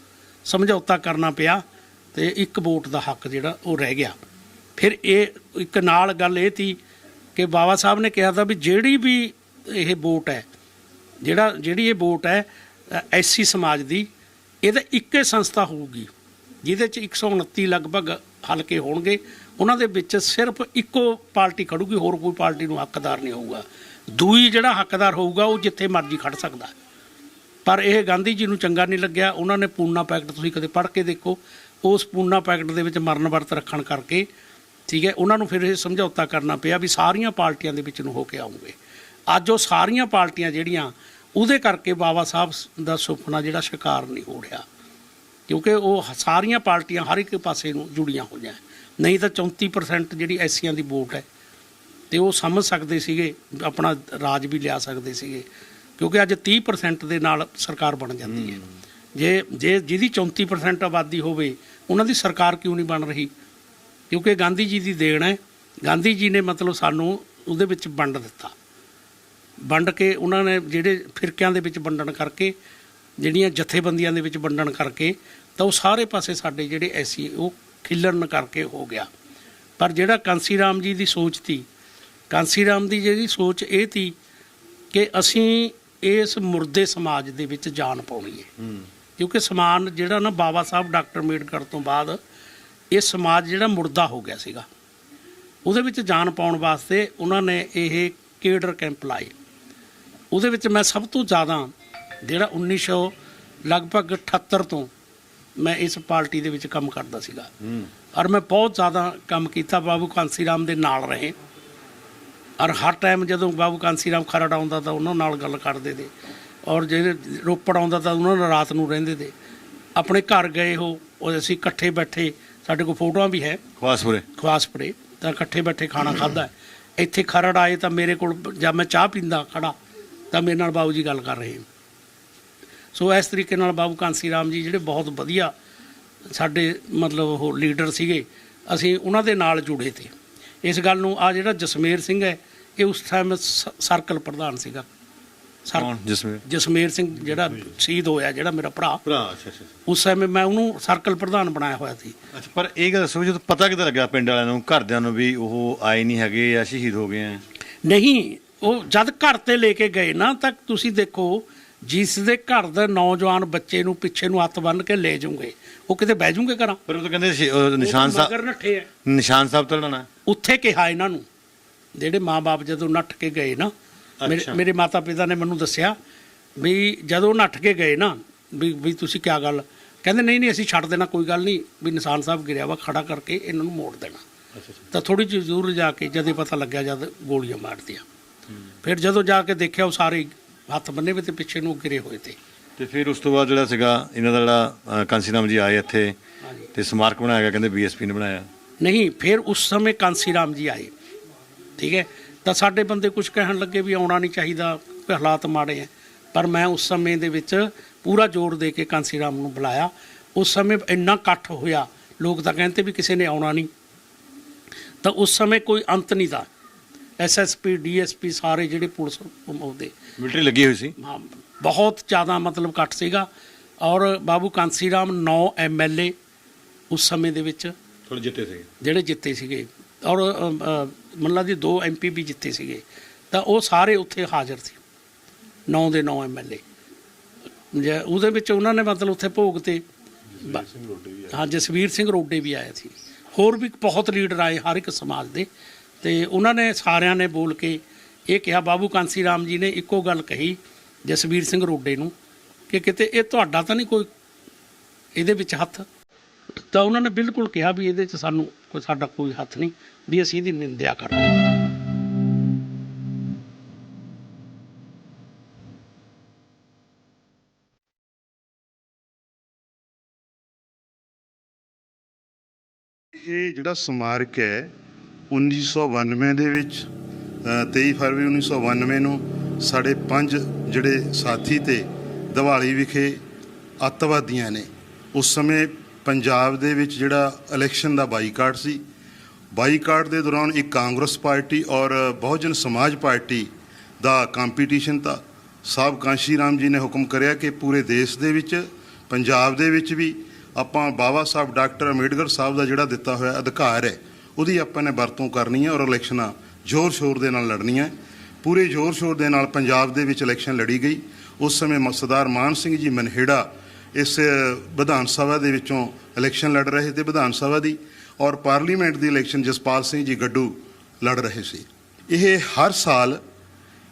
ਸਮਝੌਤਾ ਕਰਨਾ ਪਿਆ ਤੇ ਇੱਕ ਵੋਟ ਦਾ ਹੱਕ ਜਿਹੜਾ ਉਹ ਰਹਿ ਗਿਆ। ਫਿਰ ਇਹ ਇੱਕ ਨਾਲ ਗੱਲ ਇਹ ਸੀ ਕਿ ਬਾਬਾ ਸਾਹਿਬ ਨੇ ਕਿਹਾ ਤਾਂ ਵੀ ਜਿਹੜੀ ਵੀ ਇਹ ਵੋਟ ਹੈ, ਜਿਹੜਾ, ਜਿਹੜੀ ਇਹ ਵੋਟ ਹੈ ਐਸਸੀ ਸਮਾਜ ਦੀ ਇਹਦਾ ਇੱਕੇ ਸੰਸਥਾ ਹੋਊਗੀ, ਜਿਹਦੇ ਚ 129 ਲਗਭਗ ਹਲਕੇ ਹੋਣਗੇ, ਉਹਨਾਂ ਦੇ ਵਿੱਚ ਸਿਰਫ ਇੱਕੋ ਪਾਰਟੀ ਖੜੂਗੀ, ਹੋਰ ਕੋਈ ਪਾਰਟੀ ਨੂੰ ਹੱਕਦਾਰ ਨਹੀਂ ਹੋਊਗਾ। ਦੂਈ ਜਿਹੜਾ ਹੱਕਦਾਰ ਹੋਊਗਾ, ਉਹ ਜਿੱਥੇ ਮਰਜ਼ੀ ਖੜ ਸਕਦਾ। ਪਰ ਇਹ ਗਾਂਧੀ ਜੀ ਨੂੰ ਚੰਗਾ ਨਹੀਂ ਲੱਗਿਆ, ਉਹਨਾਂ ਨੇ ਪੂਨਾ ਪੈਕਟ ਤੁਸੀਂ ਕਦੇ ਪੜ੍ਹ ਕੇ ਦੇਖੋ, ਉਸ ਪੂਨਾ ਪੈਕਟ ਦੇ ਵਿੱਚ ਮਰਨ ਵਰਤ ਰੱਖਣ ਕਰਕੇ, ਠੀਕ ਹੈ, ਉਹਨਾਂ ਨੂੰ ਫਿਰ ਇਹ ਸਮਝੌਤਾ ਕਰਨਾ ਪਿਆ ਵੀ ਸਾਰੀਆਂ ਪਾਰਟੀਆਂ ਦੇ ਵਿੱਚ ਨੂੰ ਹੋ ਕੇ ਆਉਂਗੇ। ਅੱਜ ਉਹ ਸਾਰੀਆਂ ਪਾਰਟੀਆਂ ਜਿਹੜੀਆਂ ਉਹਦੇ ਕਰਕੇ ਬਾਬਾ ਸਾਹਿਬ ਦਾ ਸੁਪਨਾ ਜਿਹੜਾ ਸ਼ਿਕਾਰ ਨਹੀਂ ਹੋ ਰਿਹਾ। ਕਿਉਂਕਿ ਉਹ ਸਾਰੀਆਂ ਪਾਰਟੀਆਂ ਹਰ ਇੱਕ ਪਾਸੇ ਨੂੰ ਜੁੜੀਆਂ ਹੋਈਆਂ। ਨਹੀਂ ਤਾਂ 34% ਜਿਹੜੀ ਐਸੀਆਂ ਦੀ ਵੋਟ ਹੈ ਤੇ ਉਹ ਸਮਝ ਸਕਦੇ ਸੀਗੇ ਆਪਣਾ ਰਾਜ ਵੀ ਲਿਆ ਸਕਦੇ ਸੀਗੇ। ਕਿਉਂਕਿ ਅੱਜ 30% ਦੇ ਨਾਲ ਸਰਕਾਰ ਬਣ ਜਾਂਦੀ ਹੈ। ਜੇ ਜੇ ਜਿਹਦੀ 34% ਆਬਾਦੀ ਹੋਵੇ ਉਹਨਾਂ ਦੀ ਸਰਕਾਰ ਕਿਉਂ ਨਹੀਂ ਬਣ ਰਹੀ? ਕਿਉਂਕਿ ਗਾਂਧੀ ਜੀ ਦੀ ਦੇਣ ਹੈ। ਗਾਂਧੀ ਜੀ ਨੇ ਮਤਲਬ ਸਾਨੂੰ ਉਹਦੇ ਵਿੱਚ ਵੰਡ ਦਿੱਤਾ। ਵੰਡ ਕੇ ਉਹਨਾਂ ਨੇ ਜਿਹੜੇ ਫਿਰਕਿਆਂ ਦੇ ਵਿੱਚ ਵੰਡਣ ਕਰਕੇ ਜਿਹੜੀਆਂ ਜਥੇਬੰਦੀਆਂ ਦੇ ਵਿੱਚ ਵੰਡਣ ਕਰਕੇ ਤਾਂ ਉਹ ਸਾਰੇ ਪਾਸੇ ਸਾਡੇ ਜਿਹੜੇ ਐਸੀ ਉਹ ਖਿਲਰਨ ਕਰਕੇ ਹੋ ਗਿਆ। ਪਰ ਜਿਹੜਾ ਕਾਂਸੀ ਰਾਮ ਜੀ ਦੀ ਸੋਚ ਸੀ ਕਾਂਸੀ ਰਾਮ ਦੀ ਜਿਹੜੀ ਸੋਚ ਇਹ ਸੀ ਕਿ ਅਸੀਂ ਇਸ ਮੁਰਦੇ ਸਮਾਜ ਦੇ ਵਿੱਚ ਜਾਨ ਪਾਉਣੀ ਹੈ। ਕਿਉਂਕਿ ਸਮਾਨ ਜਿਹੜਾ ਨਾ ਬਾਬਾ ਸਾਹਿਬ ਡਾਕਟਰ ਅੰਬੇਡਕਰ ਤੋਂ ਬਾਅਦ ਇਹ ਸਮਾਜ ਜਿਹੜਾ ਮੁਰਦਾ ਹੋ ਗਿਆ ਸੀਗਾ। ਉਹਦੇ ਵਿੱਚ ਜਾਨ ਪਾਉਣ ਵਾਸਤੇ ਉਹਨਾਂ ਨੇ ਇਹ ਕੇਡਰ ਕੈਂਪ ਲਾਏ। ਉਹਦੇ ਵਿੱਚ ਮੈਂ ਸਭ ਤੋਂ ਜ਼ਿਆਦਾ ਜਿਹੜਾ 1900 ਲਗਭਗ 78 ਤੋਂ ਮੈਂ ਇਸ ਪਾਰਟੀ ਦੇ ਵਿੱਚ ਕੰਮ ਕਰਦਾ ਸੀਗਾ। ਔਰ ਮੈਂ ਬਹੁਤ ਜ਼ਿਆਦਾ ਕੰਮ ਕੀਤਾ ਬਾਬੂ ਕਾਂਸੀ ਰਾਮ ਦੇ ਨਾਲ ਰਹੇ। ਔਰ ਹਰ ਟਾਈਮ ਜਦੋਂ ਬਾਬੂ ਕਾਂਸੀ ਰਾਮ ਖਰੜ ਆਉਂਦਾ ਤਾਂ ਉਹਨਾਂ ਨਾਲ ਗੱਲ ਕਰਦੇ ਤੇ। ਔਰ ਜਿਹੜੇ ਰੋਪੜ ਆਉਂਦਾ ਤਾਂ ਉਹਨਾਂ ਨਾਲ ਰਾਤ ਨੂੰ ਰਹਿੰਦੇ ਤੇ। ਆਪਣੇ ਘਰ ਗਏ ਹੋ ਉਹ ਅਸੀਂ ਇਕੱਠੇ ਬੈਠੇ ਸਾਡੇ ਕੋਲ ਫੋਟੋਆਂ ਵੀ ਹੈ। ਖਵਾਸਪੁਰੇ ਖਵਾਸਪੁਰੇ ਤਾਂ ਇਕੱਠੇ ਬੈਠੇ ਖਾਣਾ ਖਾਦਾ ਇੱਥੇ ਖਰੜ ਆਏ ਤਾਂ ਮੇਰੇ ਕੋਲ ਜਦ ਮੈਂ ਚਾਹ ਪੀਂਦਾ ਖੜਾ। ਤਾਂ ਮੇਰੇ ਨਾਲ ਬਾਬੂ ਜੀ ਗੱਲ ਕਰ ਰਹੇ ਸੋ ਇਸ ਤਰੀਕੇ ਨਾਲ ਬਾਬੂ ਕਾਂਸੀ ਰਾਮ ਜੀ ਜਿਹੜੇ ਬਹੁਤ ਵਧੀਆ ਸਾਡੇ ਮਤਲਬ ਉਹ ਲੀਡਰ ਸੀਗੇ ਅਸੀਂ ਉਹਨਾਂ ਦੇ ਨਾਲ ਜੁੜੇ ਤੇ। ਇਸ ਗੱਲ ਨੂੰ ਆ ਜਿਹੜਾ ਜਸਮੇਰ ਸਿੰਘ ਹੈ ਇਹ ਉਸ ਟਾਈਮ ਸਰਕਲ ਪ੍ਰਧਾਨ ਸੀਗਾ। ਸਰ ਕੌਣ? ਜਿਸਮੇ ਜਸਮੇਰ ਸਿੰਘ ਜਿਹੜਾ ਸ਼ਹੀਦ ਹੋਇਆ ਜਿਹੜਾ ਮੇਰਾ ਭਰਾ। ਭਰਾ ਅੱਛਾ ਅੱਛਾ ਉਸ ਸਮੇਂ ਮੈਂ ਉਹਨੂੰ ਸਰਕਲ ਪ੍ਰਧਾਨ ਬਣਾਇਆ ਹੋਇਆ ਸੀ। ਅੱਛਾ ਪਰ ਇਹ ਗੱਲ ਦੱਸੋ ਜਦੋਂ ਪਤਾ ਕਿੱਦਾਂ ਲੱਗਾ ਪਿੰਡ ਵਾਲਿਆਂ ਨੂੰ ਘਰਦਿਆਂ ਨੂੰ ਵੀ ਉਹ ਆਏ ਨਹੀਂ ਹੈਗੇ ਜਾਂ ਸ਼ਹੀਦ ਹੋ ਗਏ ਆ? ਨਹੀਂ ਉਹ ਜਦ ਘਰ ਤੇ ਲੈ ਕੇ ਗਏ ਨਾ ਤਾਂ ਤੁਸੀਂ ਦੇਖੋ ਜਿਸ ਦੇ ਘਰ ਦਾ ਨੌਜਵਾਨ ਬੱਚੇ ਨੂੰ ਪਿੱਛੇ ਨੂੰ ਹੱਥ ਬੰਨ ਕੇ ਲੈ ਜਾਓਗੇ ਉਹ ਕਿਤੇ ਬਹਿ ਜਾਓਗੇ ਘਰਾਂ? ਪਰ ਉਹ ਤਾਂ ਕਹਿੰਦੇ ਨਿਸ਼ਾਨ ਸਾਹਿਬ ਨੱਠੇ ਆ। ਨਿਸ਼ਾਨ ਸਾਹਿਬ ਤੋਂ ਲੜਨਾ। ਉੱਥੇ ਕਿਹਾ ਇਹਨਾਂ ਨੂੰ ਜਿਹੜੇ ਮਾਪੇ ਜਦੋਂ ਨੱਠ ਕੇ ਗਏ ਨਾ ਮੇਰੇ ਮਾਤਾ ਪਿਤਾ ਨੇ ਮੈਨੂੰ ਦੱਸਿਆ ਵੀ ਜਦੋਂ ਨੱਠ ਕੇ ਗਏ ਨਾ ਵੀ ਵੀ ਤੁਸੀਂ ਕਿਆ ਗੱਲ? ਕਹਿੰਦੇ ਨਹੀਂ ਨਹੀਂ ਅਸੀਂ ਛੱਡ ਦੇਣਾ ਕੋਈ ਗੱਲ ਨਹੀਂ ਵੀ ਨਿਸ਼ਾਨ ਸਾਹਿਬ ਗਿਰਿਆ ਵਾ ਖੜਾ ਕਰਕੇ ਇਹਨਾਂ ਨੂੰ ਮੋੜ ਦੇਣਾ। ਤਾਂ ਥੋੜੀ ਜਿਹੀ ਜ਼ਰੂਰ ਜਾ ਕੇ ਜਦੇ ਪਤਾ ਲੱਗਿਆ ਜਦ ਗੋਲੀਆਂ ਮਾਰਦੀਆਂ। ਫਿਰ ਜਦੋਂ ਜਾ ਕੇ ਦੇਖਿਆ ਉਹ ਸਾਰੇ ਹੱਥ ਬੰਨੇ ਵੀ ਤੇ ਪਿੱਛੇ ਨੂੰ ਗਿਰੇ ਹੋਏ ਤੇ। ਤੇ ਫਿਰ ਉਸ ਤੋਂ ਬਾਅਦ ਜਿਹੜਾ ਸੀਗਾ ਇਹਨਾਂ ਦਾ ਜਿਹੜਾ ਕਾਂਸੀ ਰਾਮ ਜੀ ਆਏ ਇੱਥੇ ਤੇ ਸਮਾਰਕ ਬਣਾਇਆ ਗਿਆ ਕਹਿੰਦੇ ਬੀਐਸਪੀ ਨੇ ਬਣਾਇਆ। ਨਹੀਂ ਫਿਰ ਉਸ ਸਮੇਂ ਕਾਂਸੀ ਰਾਮ ਜੀ ਆਏ। ਠੀਕ ਹੈ? ਤਾਂ ਸਾਡੇ ਬੰਦੇ ਕੁਝ ਕਹਿਣ ਲੱਗੇ ਵੀ ਆਉਣਾ ਨਹੀਂ ਚਾਹੀਦਾ ਹਾਲਾਤ ਮਾੜੇ ਹੈ। ਪਰ ਮੈਂ ਉਸ ਸਮੇਂ ਦੇ ਵਿੱਚ ਪੂਰਾ ਜ਼ੋਰ ਦੇ ਕੇ ਕਾਂਸੀ ਰਾਮ ਨੂੰ ਬੁਲਾਇਆ। ਉਸ ਸਮੇਂ ਇੰਨਾ ਇਕੱਠ ਹੋਇਆ ਲੋਕ ਤਾਂ ਕਹਿੰਦੇ ਵੀ ਕਿਸੇ ਨੇ ਆਉਣਾ ਨਹੀਂ। ਤਾਂ ਉਸ ਸਮੇਂ ਕੋਈ ਅੰਤ ਨਹੀਂ ਦਾ। ਐਸਐਸਪੀ ਡੀਐਸਪੀ ਸਾਰੇ ਜਿਹੜੇ ਪੁਲਿਸ ਉਹਦੇ ਮਿਲਟਰੀ ਲੱਗੀ ਹੋਈ ਸੀ? ਹਾਂ, ਬਹੁਤ ਜ਼ਿਆਦਾ ਮਤਲਬ ਇਕੱਠ ਸੀਗਾ। ਔਰ ਬਾਬੂ ਕਾਂਸੀ ਰਾਮ 9 ਐਮਐਲਏ ਉਸ ਸਮੇਂ ਦੇ ਵਿੱਚ ਥੋੜੇ ਜਿੱਤੇ ਸੀ ਜਿਹੜੇ ਜਿੱਤੇ ਸੀਗੇ। ਔਰ ਮੰਨ ਲਾ ਦੀ ਦੋ ਐਮਪੀ ਵੀ ਜਿੱਤੇ ਸੀਗੇ। ਤਾਂ ਉਹ ਸਾਰੇ ਉੱਥੇ ਹਾਜ਼ਰ ਸੀ। 9 ਦੇ 9 ਐਮਐਲਏ ਉਹਦੇ ਵਿੱਚ ਉਹਨਾਂ ਨੇ ਮਤਲਬ ਉੱਥੇ ਭੋਗ ਤੇ ਹਾਂ ਜਸਵੀਰ ਸਿੰਘ ਰੋਡੇ ਵੀ ਆਏ ਸੀ। ਹੋਰ ਵੀ ਬਹੁਤ ਲੀਡਰ ਆਏ ਹਰ ਇੱਕ ਸਮਾਜ ਦੇ। ਤੇ ਉਹਨਾਂ ਨੇ ਸਾਰਿਆਂ ਨੇ ਬੋਲ ਕੇ ਇਹ ਕਿਹਾ, ਬਾਬੂ ਕਾਂਸੀ ਰਾਮ ਜੀ ਨੇ ਇੱਕੋ ਗੱਲ ਕਹੀ ਜਸਵੀਰ ਸਿੰਘ ਰੋਡੇ ਨੂੰ ਕਿ ਕਿਤੇ ਇਹ ਤੁਹਾਡਾ ਤਾਂ ਨਹੀਂ ਕੋਈ ਇਹਦੇ ਵਿੱਚ ਹੱਥ? ਤਾਂ ਉਹਨਾਂ ਨੇ ਬਿਲਕੁਲ ਕਿਹਾ ਵੀ ਇਹਦੇ 'ਚ ਸਾਨੂੰ ਕੋਈ, ਸਾਡਾ ਕੋਈ ਹੱਥ ਨਹੀਂ ਵੀ ਅਸੀਂ ਇਹਦੀ ਨਿੰਦਿਆ ਕਰਦੇ ਇਹ ਜਿਹੜਾ ਸਮਾਰਕ ਹੈ 1992 ਦੇ ਵਿੱਚ ਅ, 23 ਫਰਵਰੀ 1992 ਨੂੰ ਸਾਡੇ ਪੰਜ ਜਿਹੜੇ ਸਾਥੀ ਤੇ ਦਿਵਾਲੀ ਵਿਖੇ ਅੱਤਵਾਦੀਆਂ ਨੇ ਉਸ ਸਮੇਂ ਪੰਜਾਬ ਦੇ ਵਿੱਚ ਜਿਹੜਾ ਇਲੈਕਸ਼ਨ ਦਾ ਬਾਈਕਾਟ ਸੀ। ਬਾਈਕਾਟ ਦੇ ਦੌਰਾਨ ਇੱਕ ਕਾਂਗਰਸ ਪਾਰਟੀ ਔਰ ਬਹੁਜਨ ਸਮਾਜ ਪਾਰਟੀ ਦਾ ਕੰਪੀਟੀਸ਼ਨ ਤਾਂ ਸਾਹਿਬ ਕਾਂਸ਼ੀ ਰਾਮ ਜੀ ਨੇ ਹੁਕਮ ਕਰਿਆ ਕਿ ਪੂਰੇ ਦੇਸ਼ ਦੇ ਵਿੱਚ ਪੰਜਾਬ ਦੇ ਵਿੱਚ ਵੀ ਆਪਾਂ ਬਾਬਾ ਸਾਹਿਬ ਡਾਕਟਰ ਅੰਬੇਡਕਰ ਸਾਹਿਬ ਦਾ ਜਿਹੜਾ ਦਿੱਤਾ ਹੋਇਆ ਅਧਿਕਾਰ ਹੈ ਉਹਦੀ ਆਪਾਂ ਨੇ ਵਰਤੋਂ ਕਰਨੀ ਹੈ ਔਰ ਇਲੈਕਸ਼ਨਾਂ ਜ਼ੋਰ ਸ਼ੋਰ ਦੇ ਨਾਲ ਲੜਨੀਆਂ। ਪੂਰੇ ਜ਼ੋਰ ਸ਼ੋਰ ਦੇ ਨਾਲ ਪੰਜਾਬ ਦੇ ਵਿੱਚ ਇਲੈਕਸ਼ਨ ਲੜੀ ਗਈ। ਉਸ ਸਮੇਂ ਮ- ਸਰਦਾਰ ਮਾਨ ਸਿੰਘ ਜੀ ਮਨਹੇੜਾ ਇਸ ਵਿਧਾਨ ਸਭਾ ਦੇ ਵਿੱਚੋਂ ਇਲੈਕਸ਼ਨ ਲੜ ਰਹੇ ਤੇ ਵਿਧਾਨ ਸਭਾ ਦੀ ਔਰ ਪਾਰਲੀਮੈਂਟ ਦੀ ਇਲੈਕਸ਼ਨ ਜਸਪਾਲ ਸਿੰਘ ਜੀ ਗੱਡੂ ਲੜ ਰਹੇ ਸੀ। ਇਹ ਹਰ ਸਾਲ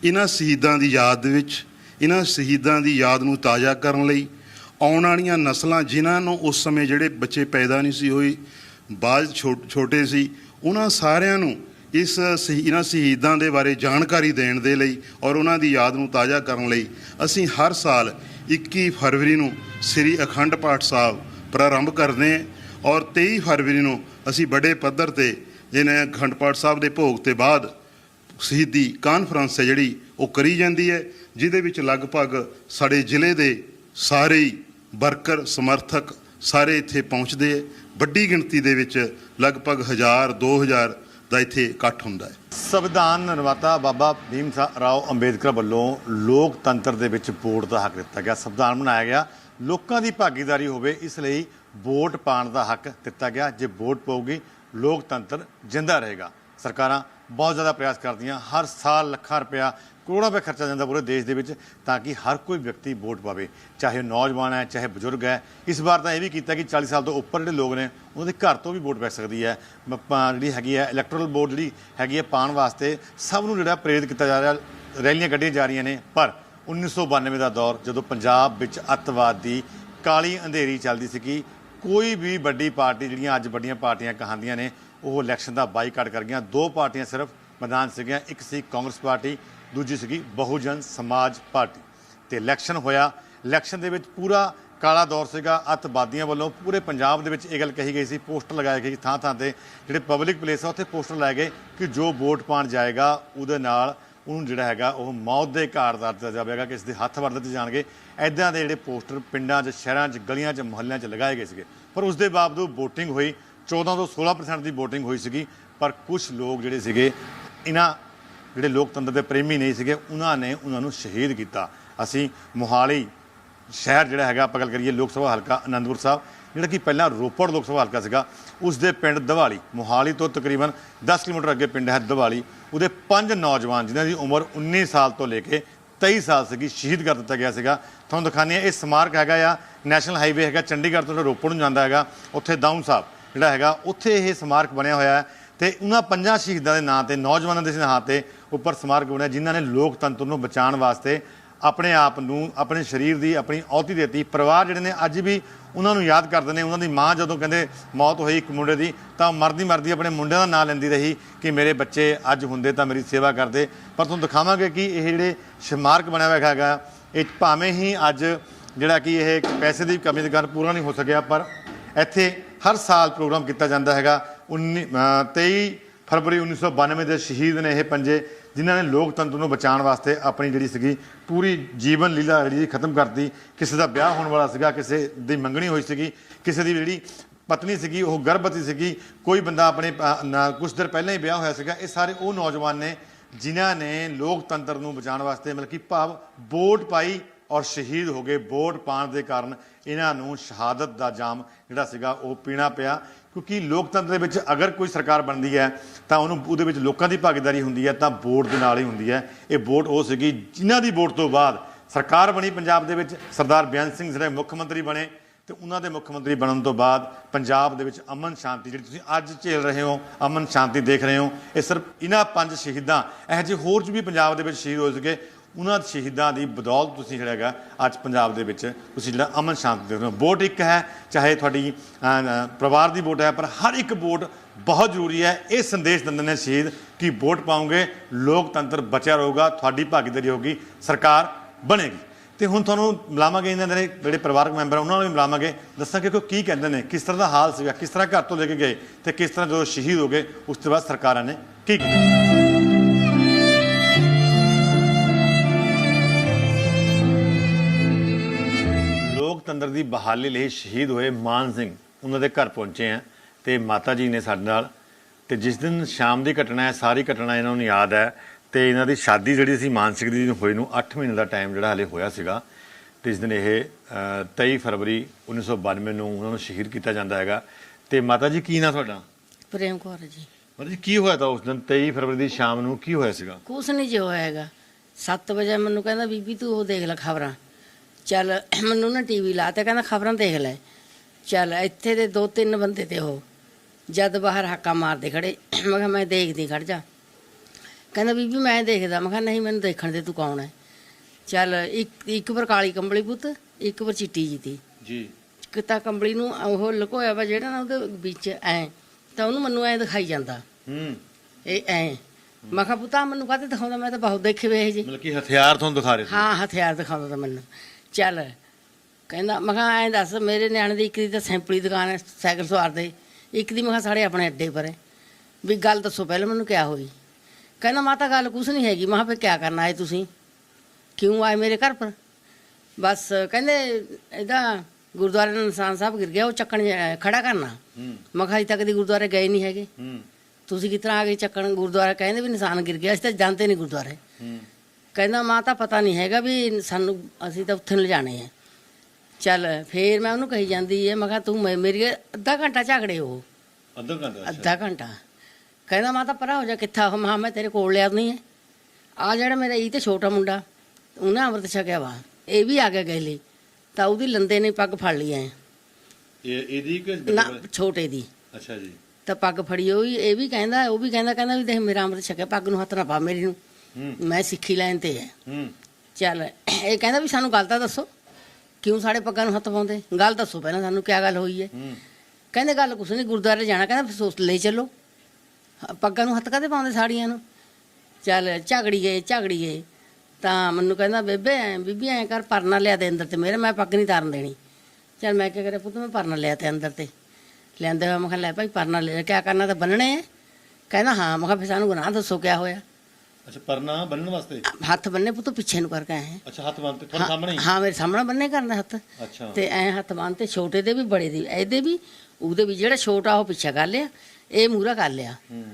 ਇਹਨਾਂ ਸ਼ਹੀਦਾਂ ਦੀ ਯਾਦ ਦੇ ਵਿੱਚ, ਇਹਨਾਂ ਸ਼ਹੀਦਾਂ ਦੀ ਯਾਦ ਨੂੰ ਤਾਜ਼ਾ ਕਰਨ ਲਈ ਆਉਣ ਵਾਲੀਆਂ ਨਸਲਾਂ ਜਿਨ੍ਹਾਂ ਨੂੰ ਉਸ ਸਮੇਂ ਜਿਹੜੇ ਬੱਚੇ ਪੈਦਾ ਨਹੀਂ ਸੀ ਹੋਈ ਬਾਜ਼ ਛੋ- ਛੋਟੇ ਸੀ, ਉਹਨਾਂ ਸਾਰਿਆਂ ਨੂੰ ਇਸ ਸ਼ਹੀ- ਇਹਨਾਂ ਸ਼ਹੀਦਾਂ ਦੇ ਬਾਰੇ ਜਾਣਕਾਰੀ ਦੇਣ ਦੇ ਲਈ ਔਰ ਉਹਨਾਂ ਦੀ ਯਾਦ ਨੂੰ ਤਾਜ਼ਾ ਕਰਨ ਲਈ ਅਸੀਂ ਹਰ ਸਾਲ 21 ਫਰਵਰੀ ਨੂੰ ਸ੍ਰੀ ਅਖੰਡ ਪਾਠ ਸਾਹਿਬ ਪ੍ਰਾਰੰਭ ਕਰਦੇ ਹਾਂ ਔਰ 23 ਫਰਵਰੀ ਨੂੰ ਅਸੀਂ ਵੱਡੇ ਪੱਧਰ ਤੇ ਜਿਹਨੇ ਅਖੰਡ ਪਾਠ ਸਾਹਿਬ ਦੇ ਭੋਗ ਤੇ ਬਾਅਦ ਸ਼ਹੀਦੀ ਕਾਨਫਰੰਸ ਹੈ ਜਿਹੜੀ ਉਹ ਕਰੀ ਜਾਂਦੀ ਹੈ, ਜਿਹਦੇ ਵਿੱਚ ਲਗਭਗ ਸਾਡੇ ਜ਼ਿਲ੍ਹੇ ਦੇ ਸਾਰੇ ਹੀ ਵਰਕਰ, ਸਮਰਥਕ ਸਾਰੇ ਇੱਥੇ ਪਹੁੰਚਦੇ ਹੈ। ਵੱਡੀ ਗਿਣਤੀ ਦੇ ਵਿੱਚ ਲਗਭਗ 1000 2000 ਦਾ ਇੱਥੇ ਇਕੱਠ ਹੁੰਦਾ ਹੈ। ਸੰਵਿਧਾਨ ਨਿਰਮਾਤਾ ਬਾਬਾ ਭੀਮ ਸਾ- ਰਾਓ ਅੰਬੇਦਕਰ ਵੱਲੋਂ ਲੋਕਤੰਤਰ ਦੇ ਵਿੱਚ ਵੋਟ ਦਾ ਹੱਕ ਦਿੱਤਾ ਗਿਆ। ਸੰਵਿਧਾਨ ਬਣਾਇਆ ਗਿਆ। ਲੋਕਾਂ ਦੀ ਭਾਗੀਦਾਰੀ ਹੋਵੇ, ਇਸ ਲਈ ਵੋਟ ਪਾਉਣ ਦਾ ਹੱਕ ਦਿੱਤਾ ਗਿਆ। ਜੇ ਵੋਟ ਪਊਗੀ, ਲੋਕਤੰਤਰ ਜਿੰਦਾ ਰਹੇਗਾ। ਸਰਕਾਰਾਂ ਬਹੁਤ ਜ਼ਿਆਦਾ ਪ੍ਰਯਾਸ ਕਰਦੀਆਂ। ਹਰ ਸਾਲ ਲੱਖਾਂ ਰੁਪਇਆ ਕਰੋੜਾਂ ਰੁਪਏ ਖਰਚਾ ਜਾਂਦਾ ਪੂਰੇ ਦੇਸ਼ ਦੇ ਵਿੱਚ ਤਾਂ ਕਿ ਹਰ ਕੋਈ ਵਿਅਕਤੀ ਵੋਟ ਪਾਵੇ, ਚਾਹੇ ਉਹ ਨੌਜਵਾਨ ਹੈ, ਚਾਹੇ ਬਜ਼ੁਰਗ ਹੈ। ਇਸ ਵਾਰ ਤਾਂ ਇਹ ਵੀ ਕੀਤਾ ਕਿ 40 ਸਾਲ ਤੋਂ ਉੱਪਰ ਜਿਹੜੇ ਲੋਕ ਨੇ, ਉਹਨਾਂ ਦੇ ਘਰ ਤੋਂ ਵੀ ਵੋਟ ਪੈ ਸਕਦੀ ਹੈ। ਪਾ- ਜਿਹੜੀ ਹੈਗੀ ਹੈ ਇਲੈਕਟਰਲ ਬੋਰਡ ਜਿਹੜੀ ਹੈਗੀ ਹੈ ਪਾਉਣ ਵਾਸਤੇ ਸਭ ਨੂੰ ਜਿਹੜਾ ਪ੍ਰੇਰਿਤ ਕੀਤਾ ਜਾ ਰਿਹਾ, ਰੈਲੀਆਂ ਕੱਢੀਆਂ ਜਾ ਰਹੀਆਂ ਨੇ। ਪਰ 1992 ਦਾ ਦੌਰ ਜਦੋਂ ਪੰਜਾਬ ਵਿੱਚ ਅੱਤਵਾਦ ਦੀ ਕਾਲੀ ਅੰਧੇਰੀ ਚੱਲਦੀ ਸੀਗੀ ਕੋਈ ਵੀ ਵੱਡੀ ਪਾਰਟੀ ਜਿਹੜੀਆਂ ਅੱਜ ਵੱਡੀਆਂ ਪਾਰਟੀਆਂ ਕਹਾਂਦੀਆਂ ਨੇ, ਉਹ ਇਲੈਕਸ਼ਨ ਦਾ ਬਾਈਕਾਟ ਕਰ ਗਈਆਂ। ਦੋ ਪਾਰਟੀਆਂ ਸਿਰਫ ਮੈਦਾਨ ਸੀਗੀਆਂ, ਇੱਕ ਸੀ ਕਾਂਗਰਸ ਪਾਰਟੀ ਦੂਜੀ ਸੀਗੀ ਬਹੁਜਨ ਸਮਾਜ ਪਾਰਟੀ। ਤੇ ਇਲੈਕਸ਼ਨ ਹੋਇਆ। ਇਲੈਕਸ਼ਨ ਦੇ ਵਿੱਚ ਪੂਰਾ ਕਾਲਾ ਦੌਰ ਸੀਗਾ। ਅੱਤਵਾਦੀਆਂ ਵੱਲੋਂ ਪੂਰੇ ਪੰਜਾਬ ਦੇ ਵਿੱਚ ਇਹ ਗੱਲ ਕਹੀ ਗਈ ਸੀ। ਪੋਸਟਰ ਲਗਾਏ ਗਏ ਥਾਂ ਥਾਂ ਤੇ ਜਿਹੜੇ ਪਬਲਿਕ ਪਲੇਸ ਆ, ਉੱਥੇ ਪੋਸਟਰ ਲਾਏ ਗਏ ਕਿ ਜੋ ਵੋਟ ਪਾਣ ਜਾਏਗਾ, ਉਹਦੇ ਨਾਲ ਉਹਨੂੰ ਜਿਹੜਾ ਹੈਗਾ, ਉਹ ਮੌਤ ਦੇ ਘਾਟ ਦਾ ਦਿੱਤਾ ਜਾਵੇਗਾ, ਕਿ ਇਸ ਦੇ ਹੱਥ ਵੜ ਦਿੱਤੇ ਜਾਣਗੇ। ਐਦਾਂ ਦੇ ਜਿਹੜੇ ਪੋਸਟਰ ਪਿੰਡਾਂ 'ਚ, ਸ਼ਹਿਰਾਂ 'ਚ, ਗਲੀਆਂ 'ਚ, ਮੁਹੱਲਿਆਂ 'ਚ ਲਗਾਏ ਗਏ ਸੀਗੇ। ਪਰ ਉਸ ਦੇ ਬਾਵਜੂਦ ਵੋਟਿੰਗ ਹੋਈ। 14 ਤੋਂ 16% ਦੀ VOTING ਹੋਈ ਸੀਗੀ। ਪਰ ਕੁਝ ਲੋਕ ਜਿਹੜੇ ਸੀਗੇ, ਇਹਨਾਂ ਜਿਹੜੇ ਲੋਕਤੰਤਰ ਦੇ ਪ੍ਰੇਮੀ ਨਹੀਂ ਸੀਗੇ, ਉਹਨਾਂ ਨੇ ਉਹਨਾਂ ਨੂੰ ਸ਼ਹੀਦ ਕੀਤਾ। ਅਸੀਂ ਮੋਹਾਲੀ ਸ਼ਹਿਰ ਜਿਹੜਾ ਹੈਗਾ, ਆਪਾਂ ਗੱਲ ਕਰੀਏ ਲੋਕ ਸਭਾ ਹਲਕਾ ਆਨੰਦਪੁਰ ਸਾਹਿਬ, ਜਿਹੜਾ ਕਿ ਪਹਿਲਾਂ ਰੋਪੜ ਲੋਕ ਸਭਾ ਹਲਕਾ ਸੀਗਾ, ਉਸ ਦੇ ਪਿੰਡ ਦਿਵਾਲੀ, ਮੋਹਾਲੀ ਤੋਂ ਤਕਰੀਬਨ 10 ਕਿਲੋਮੀਟਰ ਅੱਗੇ ਪਿੰਡ ਹੈ ਦਿਵਾਲੀ, ਉਹਦੇ ਪੰਜ ਨੌਜਵਾਨ ਜਿਨ੍ਹਾਂ ਦੀ ਉਮਰ 19 ਸਾਲ ਤੋਂ ਲੈ ਕੇ 23 ਸਾਲ ਸੀਗੀ, ਸ਼ਹੀਦ ਕਰ ਦਿੱਤਾ ਗਿਆ ਸੀਗਾ। ਤੁਹਾਨੂੰ ਦਿਖਾਉਂਦੇ ਹਾਂ, ਇਹ ਸਮਾਰਕ ਹੈਗਾ ਆ, ਨੈਸ਼ਨਲ ਹਾਈਵੇ ਹੈਗਾ, ਚੰਡੀਗੜ੍ਹ ਤੋਂ ਜਿਹੜਾ ਰੋਪੜ ਨੂੰ ਜਾਂਦਾ ਹੈਗਾ, ਉੱਥੇ ਦਾਊਂ ਸਾਹਿਬ ਜਿਹੜਾ ਹੈਗਾ, ਉੱਥੇ ਇਹ ਸਮਾਰਕ ਬਣਿਆ ਹੋਇਆ ਹੈ। ਤੇ ਉਹਨਾਂ ਪੰਜਾਂ ਸ਼ਹੀਦਾਂ ਦੇ ਨਾਂ ਤੇ, ਨੌਜਵਾਨਾਂ ਦੇ ਨਾਂ ਤੇ ਉੱਪਰ ਸਮਾਰਕ ਬਣਿਆ, ਜਿਨ੍ਹਾਂ ਨੇ ਲੋਕਤੰਤਰ ਨੂੰ ਬਚਾਉਣ ਵਾਸਤੇ ਆਪਣੇ ਆਪ ਨੂੰ, ਆਪਣੇ ਸਰੀਰ ਦੀ, ਆਪਣੀ ਔਤੀ ਦਿੱਤੀ। ਪਰਿਵਾਰ ਜਿਹੜੇ ਨੇ ਅੱਜ ਵੀ ਉਹਨਾਂ ਨੂੰ ਯਾਦ ਕਰਦੇ ਨੇ। ਉਹਨਾਂ ਦੀ ਮਾਂ ਜਦੋਂ ਕਹਿੰਦੇ ਮੌਤ ਹੋਈ ਇੱਕ ਮੁੰਡੇ ਦੀ, ਤਾਂ ਮਰਦੀ ਮਰਦੀ ਆਪਣੇ ਮੁੰਡਿਆਂ ਦਾ ਨਾਂ ਲੈਂਦੀ ਰਹੀ ਕਿ ਮੇਰੇ ਬੱਚੇ ਅੱਜ ਹੁੰਦੇ ਤਾਂ ਮੇਰੀ ਸੇਵਾ ਕਰਦੇ। ਪਰ ਤੁਹਾਨੂੰ ਦਿਖਾਵਾਂਗੇ ਕਿ ਇਹ ਜਿਹੜੇ ਸਮਾਰਕ ਬਣਿਆ ਹੋਇਆ ਹੈਗਾ, ਇਹ ਭਾਵੇਂ ਹੀ ਅੱਜ ਜਿਹੜਾ ਕਿ ਇਹ ਪੈਸੇ ਦੀ ਕਮੀ ਦੇ ਕਾਰਨ ਪੂਰਾ ਨਹੀਂ ਹੋ ਸਕਿਆ, ਪਰ ਇੱਥੇ ਹਰ ਸਾਲ ਪ੍ਰੋਗਰਾਮ ਕੀਤਾ ਜਾਂਦਾ ਹੈਗਾ। 19 ਅ, 23 ਫਰਵਰੀ 1992 ਦੇ ਸ਼ਹੀਦ ਨੇ ਇਹ ਪੰਜੇ ਜਿਨ੍ਹਾਂ ਨੇ ਲੋਕਤੰਤਰ ਨੂੰ ਬਚਾਉਣ ਵਾਸਤੇ ਆਪਣੀ ਜਿਹੜੀ ਸੀਗੀ ਪੂਰੀ ਜੀਵਨ ਲੀਲਾ ਜਿਹੜੀ ਖਤਮ ਕਰਤੀ। ਕਿਸੇ ਦਾ ਵਿਆਹ ਹੋਣ ਵਾਲਾ ਸੀਗਾ ਕਿਸੇ ਦੀ ਮੰਗਣੀ ਹੋਈ ਸੀਗੀ ਕਿਸੇ ਦੀ ਜਿਹੜੀ ਪਤਨੀ ਸੀਗੀ ਉਹ ਗਰਭਵਤੀ ਸੀਗੀ ਕੋਈ ਬੰਦਾ ਆਪਣੇ ਕੁਝ ਦਿਨ ਪਹਿਲਾਂ ਹੀ ਵਿਆਹ ਹੋਇਆ ਸੀਗਾ। ਇਹ ਸਾਰੇ ਉਹ ਨੌਜਵਾਨ ਨੇ ਜਿਨ੍ਹਾਂ ਨੇ ਲੋਕਤੰਤਰ ਨੂੰ ਬਚਾਉਣ ਵਾਸਤੇ ਮਤਲਬ ਕਿ ਭਾਵ ਵੋਟ ਪਾਈ ਔਰ ਸ਼ਹੀਦ ਹੋ ਗਏ ਵੋਟ ਪਾਉਣ ਦੇ ਕਾਰਨ ਇਹਨਾਂ ਨੂੰ ਸ਼ਹਾਦਤ ਦਾ ਜਾਮ ਜਿਹੜਾ ਸੀਗਾ ਉਹ ਪੀਣਾ ਪਿਆ। ਕਿਉਂਕਿ ਲੋਕਤੰਤਰ ਦੇ ਵਿੱਚ ਅਗਰ ਕੋਈ ਸਰਕਾਰ ਬਣਦੀ ਹੈ, ਤਾਂ ਉਹਨੂੰ ਉਹਦੇ ਵਿੱਚ ਲੋਕਾਂ ਦੀ ਭਾਗੀਦਾਰੀ ਹੁੰਦੀ ਹੈ, ਤਾਂ ਵੋਟ ਦੇ ਨਾਲ ਹੀ ਹੁੰਦੀ ਹੈ। ਇਹ ਵੋਟ ਉਹ ਸੀਗੀ ਜਿਨ੍ਹਾਂ ਦੀ ਵੋਟ ਤੋਂ ਬਾਅਦ ਸਰਕਾਰ ਬਣੀ ਪੰਜਾਬ ਦੇ ਵਿੱਚ, ਸਰਦਾਰ ਬੇਅੰਤ ਸਿੰਘ ਜਿਹੜੇ ਮੁੱਖ ਮੰਤਰੀ ਬਣੇ ਤੇ ਉਹਨਾਂ ਦੇ ਮੁੱਖ ਮੰਤਰੀ ਬਣਨ ਤੋਂ ਬਾਅਦ ਪੰਜਾਬ ਦੇ ਵਿੱਚ ਅਮਨ ਸ਼ਾਂਤੀ ਜਿਹੜੀ ਤੁਸੀਂ ਅੱਜ ਝੇਲ ਰਹੇ ਹੋ, ਅਮਨ ਸ਼ਾਂਤੀ ਦੇਖ ਰਹੇ ਹੋ, ਇਹ ਸਿਰਫ ਇਹਨਾਂ ਪੰਜ ਸ਼ਹੀਦਾਂ, ਇਹੋ ਜਿਹੇ ਹੋਰ ਚ ਵੀ ਪੰਜਾਬ ਦੇ ਵਿੱਚ ਸ਼ਹੀਦ ਹੋਏ ਸੀਗੇ। ਉਹਨਾਂ ਸ਼ਹੀਦਾਂ ਦੀ ਬਦੌਲਤ ਤੁਸੀਂ ਜਿਹੜਾ ਹੈਗਾ ਅੱਜ ਪੰਜਾਬ ਦੇ ਵਿੱਚ ਤੁਸੀਂ ਜਿਹੜਾ ਅਮਨ ਸ਼ਾਂਤੀ ਦੇਖ ਰਹੇ ਹੋ ਵੋਟ ਇੱਕ ਹੈ, ਚਾਹੇ ਤੁਹਾਡੀ ਪਰਿਵਾਰ ਦੀ ਵੋਟ ਹੈ, ਪਰ ਹਰ ਇੱਕ ਵੋਟ ਬਹੁਤ ਜ਼ਰੂਰੀ ਹੈ। ਇਹ ਸੰਦੇਸ਼ ਦਿੰਦੇ ਨੇ ਸ਼ਹੀਦ ਕਿ ਵੋਟ ਪਾਉਂਗੇ ਲੋਕਤੰਤਰ ਬਚਿਆ ਰਹੂਗਾ, ਤੁਹਾਡੀ ਭਾਗੀਦਾਰੀ ਹੋਗੀ ਸਰਕਾਰ ਬਣੇਗੀ। ਤੇ ਹੁਣ ਤੁਹਾਨੂੰ ਮਿਲਾਵਾਂਗੇ ਇਹਨਾਂ ਦੇ ਜਿਹੜੇ ਪਰਿਵਾਰਕ ਮੈਂਬਰ ਉਹਨਾਂ ਨੂੰ ਵੀ ਮਿਲਾਵਾਂਗੇ। ਦੱਸਾਂਗੇ ਕਿ ਉਹ ਕੀ ਕਹਿੰਦੇ ਨੇ, ਕਿਸ ਤਰ੍ਹਾਂ ਦਾ ਹਾਲ ਸੀਗਾ, ਕਿਸ ਤਰ੍ਹਾਂ ਘਰ ਤੋਂ ਲੈ ਕੇ ਗਏ ਤੇ ਕਿਸ ਤਰ੍ਹਾਂ ਜਦੋਂ ਸ਼ਹੀਦ ਹੋ ਗਏ, ਉਸ ਤੋਂ ਬਾਅਦ ਸਰਕਾਰਾਂ ਨੇ ਕੀ ਕੀਤਾ ਲੋਕਤੰਤਰ ਦੀ ਬਹਾਲੀ ਲਈ ਸ਼ਹੀਦ ਹੋਏ ਮਾਨ ਸਿੰਘ ਉਹਨਾਂ ਦੇ ਘਰ ਪਹੁੰਚੇ ਆ ਤੇ ਮਾਤਾ ਜੀ ਨੇ ਸਾਡੇ ਨਾਲ ਤੇ ਜਿਸ ਦਿਨ ਸ਼ਾਮ ਦੀ ਘਟਨਾ ਹੈ ਸਾਰੀ ਘਟਨਾ ਇਹਨਾਂ ਨੂੰ ਯਾਦ ਹੈ ਤੇ ਇਹਨਾਂ ਦੀ ਸ਼ਾਦੀ ਜਿਹੜੀ ਸੀ ਮਾਨ ਸਿੰਘ ਦੀ ਹੋਈ ਨੂੰ 8 ਮਹੀਨੇ ਦਾ ਟਾਈਮ ਜਿਹੜਾ ਹਲੇ ਹੋਇਆ ਸੀਗਾ ਤੇ ਇਸ ਦਿਨ ਇਹ ਅ, 23 ਫਰਵਰੀ 1992 ਨੂੰ ਉਹਨਾਂ ਨੂੰ ਸ਼ਹੀਦ ਕੀਤਾ ਜਾਂਦਾ ਹੈਗਾ। ਤੇ ਮਾਤਾ ਜੀ ਕੀ ਨਾਂ ਤੁਹਾਡਾ? ਪ੍ਰੇਮ ਕੌਰ ਜੀ। ਮਾਤਾ ਜੀ ਕੀ ਹੋਇਆ ਤਾਂ ਉਸ ਦਿਨ 23 ਫਰਵਰੀ ਦੀ ਸ਼ਾਮ ਨੂੰ ਕੀ ਹੋਇਆ ਸੀਗਾ? ਕੁਛ ਨਹੀਂ ਜੋ ਹੋਏਗਾ 7 ਵਜੇ ਮੈਨੂੰ ਕਹਿੰਦਾ ਬੀਬੀ ਤੂੰ ਉਹ ਦੇਖ ਲੈ ਖਬਰਾਂ। ਚੱਲ ਮੈਨੂੰ ਨਾ ਟੀਵੀ ਲਾ ਤੇ ਕਹਿੰਦਾ ਖਬਰਾਂ ਦੇਖ ਲੈ। ਚੱਲ ਇੱਥੇ ਦੇ ਦੋ ਤਿੰਨ ਬੰਦੇ ਤੇ ਉਹ ਜਦ ਬਾਹਰ ਹਾਕਾ ਮਾਰਦੇ ਖੜੇ ਮੈਂ ਕਿਹਾ ਮੈਂ ਦੇਖਦੀ ਖੜ ਜਾ। ਕਹਿੰਦਾ ਬੀਬੀ ਮੈਂ ਦੇਖਦਾ ਮੈਂ ਕਿਹਾ ਨਹੀਂ ਮੈਨੂੰ ਦੇਖਣ ਦੇ ਤੂੰ ਕੌਣ ਹੈ ਚੱਲ ਇੱਕ ਇੱਕ ਵਾਰ ਕਾਲੀ ਕੰਬਲੀ ਪੁੱਤ ਇੱਕ ਵਾਰ ਚਿੱਟੀ ਜੀ ਤੀ ਜੀ। ਕਿਤਾ ਕੰਬਲੀ ਨੂੰ ਉਹ ਲੁਕੋਇਆ ਵਾ ਜਿਹੜਾ ਨਾ ਉਹਦੇ ਵਿੱਚ ਐ ਤਾਂ ਉਹਨੂੰ ਮੈਨੂੰ ਐ ਦਿਖਾਈ ਜਾਂਦਾ। ਹੂੰ। ਇਹ ਐ। ਮੈਂ ਕਿਹਾ ਪੁੱਤਾ ਮੈਨੂੰ ਕਾਹਤੇ ਦਿਖਾਉਂਦਾ? ਮੈਂ ਤਾਂ ਬਹੁਤ ਦੇਖੇ ਵੇ ਇਹ ਜੀ। ਮਤਲਬ ਕਿ ਹਥਿਆਰ ਤੁਹਾਨੂੰ ਦਿਖਾ ਰਹੇ ਸੀ। ਹਾਂ ਹਥਿਆਰ ਦਿਖਾਉਂਦਾ ਤਾਂ ਮੈਨੂੰ। ਚੱਲ। ਕਹਿੰਦਾ ਮੈਂ ਕਿਹਾ ਐਂ ਦੱਸ ਮੇਰੇ ਨਿਆਣੇ ਦੀ ਇੱਕ ਦੀ ਤਾਂ ਸੈਂਪਲੀ ਦੁਕਾਨ ਹੈ ਸਾਈਕਲ ਸਵਾਰ ਦੇ। ਇੱਕ ਦੀ ਮੈਂ ਕਿਹਾ ਸਾਡੇ ਆਪਣੇ ਅੱਡੇ ਪਰ ਹੈ। ਵੀ ਗੱਲ ਦੱਸੋ ਪਹਿਲਾਂ ਮੈਨੂੰ ਕਿਆ ਹੋਈ? ਕਹਿੰਦਾ ਮਾਤਾ ਗੱਲ ਕੁਛ ਨਹੀਂ ਹੈਗੀ। ਮੈਂ ਕਿਹਾ ਫਿਰ ਕਿਆ ਕਰਨ ਆਏ ਤੁਸੀਂ? ਕਿਉਂ ਆਏ ਮੇਰੇ ਘਰ ਪਰ? ਬਸ ਕਹਿੰਦੇ ਇਹਦਾ ਗੁਰਦੁਆਰੇ ਦਾ ਨਿਸ਼ਾਨ ਸਾਹਿਬ ਗਿਰ ਗਿਆ ਉਹ ਚੱਕਣ ਜਾ- ਖੜਾ ਕਰਨਾ। ਮੈਂ ਕਿਹਾ ਅਜੇ ਤੱਕ ਦੀ ਗੁਰਦੁਆਰੇ ਗਏ ਨਹੀਂ ਹੈਗੇ। ਤੁਸੀਂ ਕਿਸ ਤਰ੍ਹਾਂ ਆ ਗਏ ਚੱਕਣ ਗੁਰਦੁਆਰਾ? ਕਹਿੰਦੇ ਵੀ ਨਿਸ਼ਾਨ ਗਿਰ ਗਿਆ ਅਸੀਂ ਤਾਂ ਜਾਂਦੇ ਨਹੀਂ ਗੁਰਦੁਆਰੇ। ਕਹਿੰਦਾ ਮਾਂ ਤਾਂ ਪਤਾ ਨਹੀਂ ਹੈਗਾ ਵੀ ਸਾਨੂੰ ਅਸੀਂ ਤਾਂ ਉੱਥੇ ਲਿਜਾਣੇ ਆ। ਚੱਲ ਫੇਰ ਮੈਂ ਉਹਨੂੰ ਕਹੀ ਜਾਂਦੀ ਹੈ ਮੈਂ ਕਿਹਾ ਤੂੰ ਮੇ- ਮੇਰੀ ਅੱਧਾ ਘੰਟਾ ਝਗੜੇ ਹੋ। ਅੱਧਾ ਘੰਟਾ ਅੱਧਾ ਘੰਟਾ। ਕਹਿੰਦਾ ਮਾਂ ਤਾਂ ਪਰਾ ਹੋ ਜਾ ਕਿੱਥਾ ਹੋ? ਮਾਂ ਮੈਂ ਤੇਰੇ ਕੋਲ ਲਿਆ ਨਹੀਂ ਹੈ। ਆ ਜਿਹੜਾ ਮੇਰਾ ਇਹ ਤੇ ਛੋਟਾ ਮੁੰਡਾ ਉਹਨੇ ਅੰਮ੍ਰਿਤ ਛਕਿਆ ਵਾ। ਇਹ ਵੀ ਆ ਗਿਆ ਗਏ ਲਈ ਤਾਂ ਉਹਦੀ ਲੰਦੇ ਨੇ ਪੱਗ ਫੜ ਲਈ ਐ। ਇਹ ਇਹਦੀ ਕਿ ਨਾ ਛੋਟੇ ਦੀ। ਅੱਛਾ ਜੀ। ਤਾਂ ਪੱਗ ਫੜੀ ਹੋਈ ਇਹ ਵੀ ਕਹਿੰਦਾ ਉਹ ਵੀ ਕਹਿੰਦਾ ਕਹਿੰਦਾ ਵੀ ਦੇਖ ਮੇਰਾ ਅੰਮ੍ਰਿਤ ਛਕਿਆ ਪੱਗ ਨੂੰ ਹੱਥ ਨਾ ਪਾ ਮੇਰੀ ਨੂੰ। ਮੈਂ ਸਿੱਖੀ ਲੈਣ ਤੇ ਹੈ। ਚੱਲ ਇਹ ਕਹਿੰਦਾ ਵੀ ਸਾਨੂੰ ਗੱਲ ਤਾਂ ਦੱਸੋ। ਕਿਉਂ ਸਾਡੇ ਪੱਗਾਂ ਨੂੰ ਹੱਥ ਪਾਉਂਦੇ? ਗੱਲ ਦੱਸੋ ਪਹਿਲਾਂ ਸਾਨੂੰ ਕੀ ਗੱਲ ਹੋਈ ਹੈ। ਕਹਿੰਦੇ ਗੱਲ ਕੁਛ ਨਹੀਂ ਗੁਰਦੁਆਰੇ ਜਾਣਾ। ਕਹਿੰਦਾ ਫਿਰ ਸੋਚ ਲੈ ਚੱਲੋ। ਪੱਗਾਂ ਨੂੰ ਹੱਥ ਕਾਦੇ ਪਾਉਂਦੇ ਸਾੜੀਆਂ ਨੂੰ? ਚੱਲ ਝਗੜੀ ਗਏ ਝਗੜੀ ਗਏ। ਤਾਂ ਮੈਨੂੰ ਕਹਿੰਦਾ ਬੇਬੇ ਐਂ ਬੀਬੀ ਐਂ ਕਰ ਪਰਨਾ ਲਿਆ ਦੇ ਅੰਦਰ ਤੇ ਮੇਰੇ। ਮੈਂ ਪੱਗ ਨਹੀਂ ਤਾਰਨ ਦੇਣੀ। ਚੱਲ ਮੈਂ ਕਿਹਾ ਕਰੇ ਪੁੱਤ ਮੈਂ ਪਰਨਾ ਲਿਆ ਤੇ ਅੰਦਰ ਤੇ। ਲੈਂਦੇ ਹੋਇਆ ਮੈਂ ਕਿਹਾ ਲੈ ਭਾਈ ਪਰਨਾ ਲੈ ਕਿਆ ਕਰਨਾ ਤਾਂ ਬੰਨਣੇ ਹੈ ਕਹਿੰਦਾ ਹਾਂ ਮੈਂ ਕਿਹਾ ਫਿਰ ਸਾਨੂੰ ਗੁਨਾਹ ਦੱਸੋ ਕਿਆ ਹੋਇਆ। ਅੱਛਾ ਪਰਨਾ ਬੰਨਣ ਵਾਸਤੇ? ਹੱਥ ਬੰਨੇ ਪੁੱਤ ਪਿੱਛੇ ਨੂੰ ਕਰਕੇ ਆਏ ਅੱਛਾ ਹੱਥ ਬੰਨਤੇ ਤੁਹਾਡੇ ਸਾਹਮਣੇ ਹੀ? ਹਾਂ ਮੇਰੇ ਸਾਹਮਣੇ ਬੰਨੇ ਕਰਨਾ ਹੱਥ। ਅੱਛਾ। ਤੇ ਐ ਹੱਥ ਬੰਨ ਤੇ ਛੋਟੇ ਦੇ ਵੀ ਬੜੇ ਦੇ ਵੀ। ਇਹਦੇ ਵੀ ਉਹਦੇ ਵੀ ਜਿਹੜਾ ਛੋਟਾ ਉਹ ਪਿੱਛੇ ਕਰ ਲਿਆ ਇਹ ਮੂਹਰਾ ਕਰ ਲਿਆ। ਹੂੰ।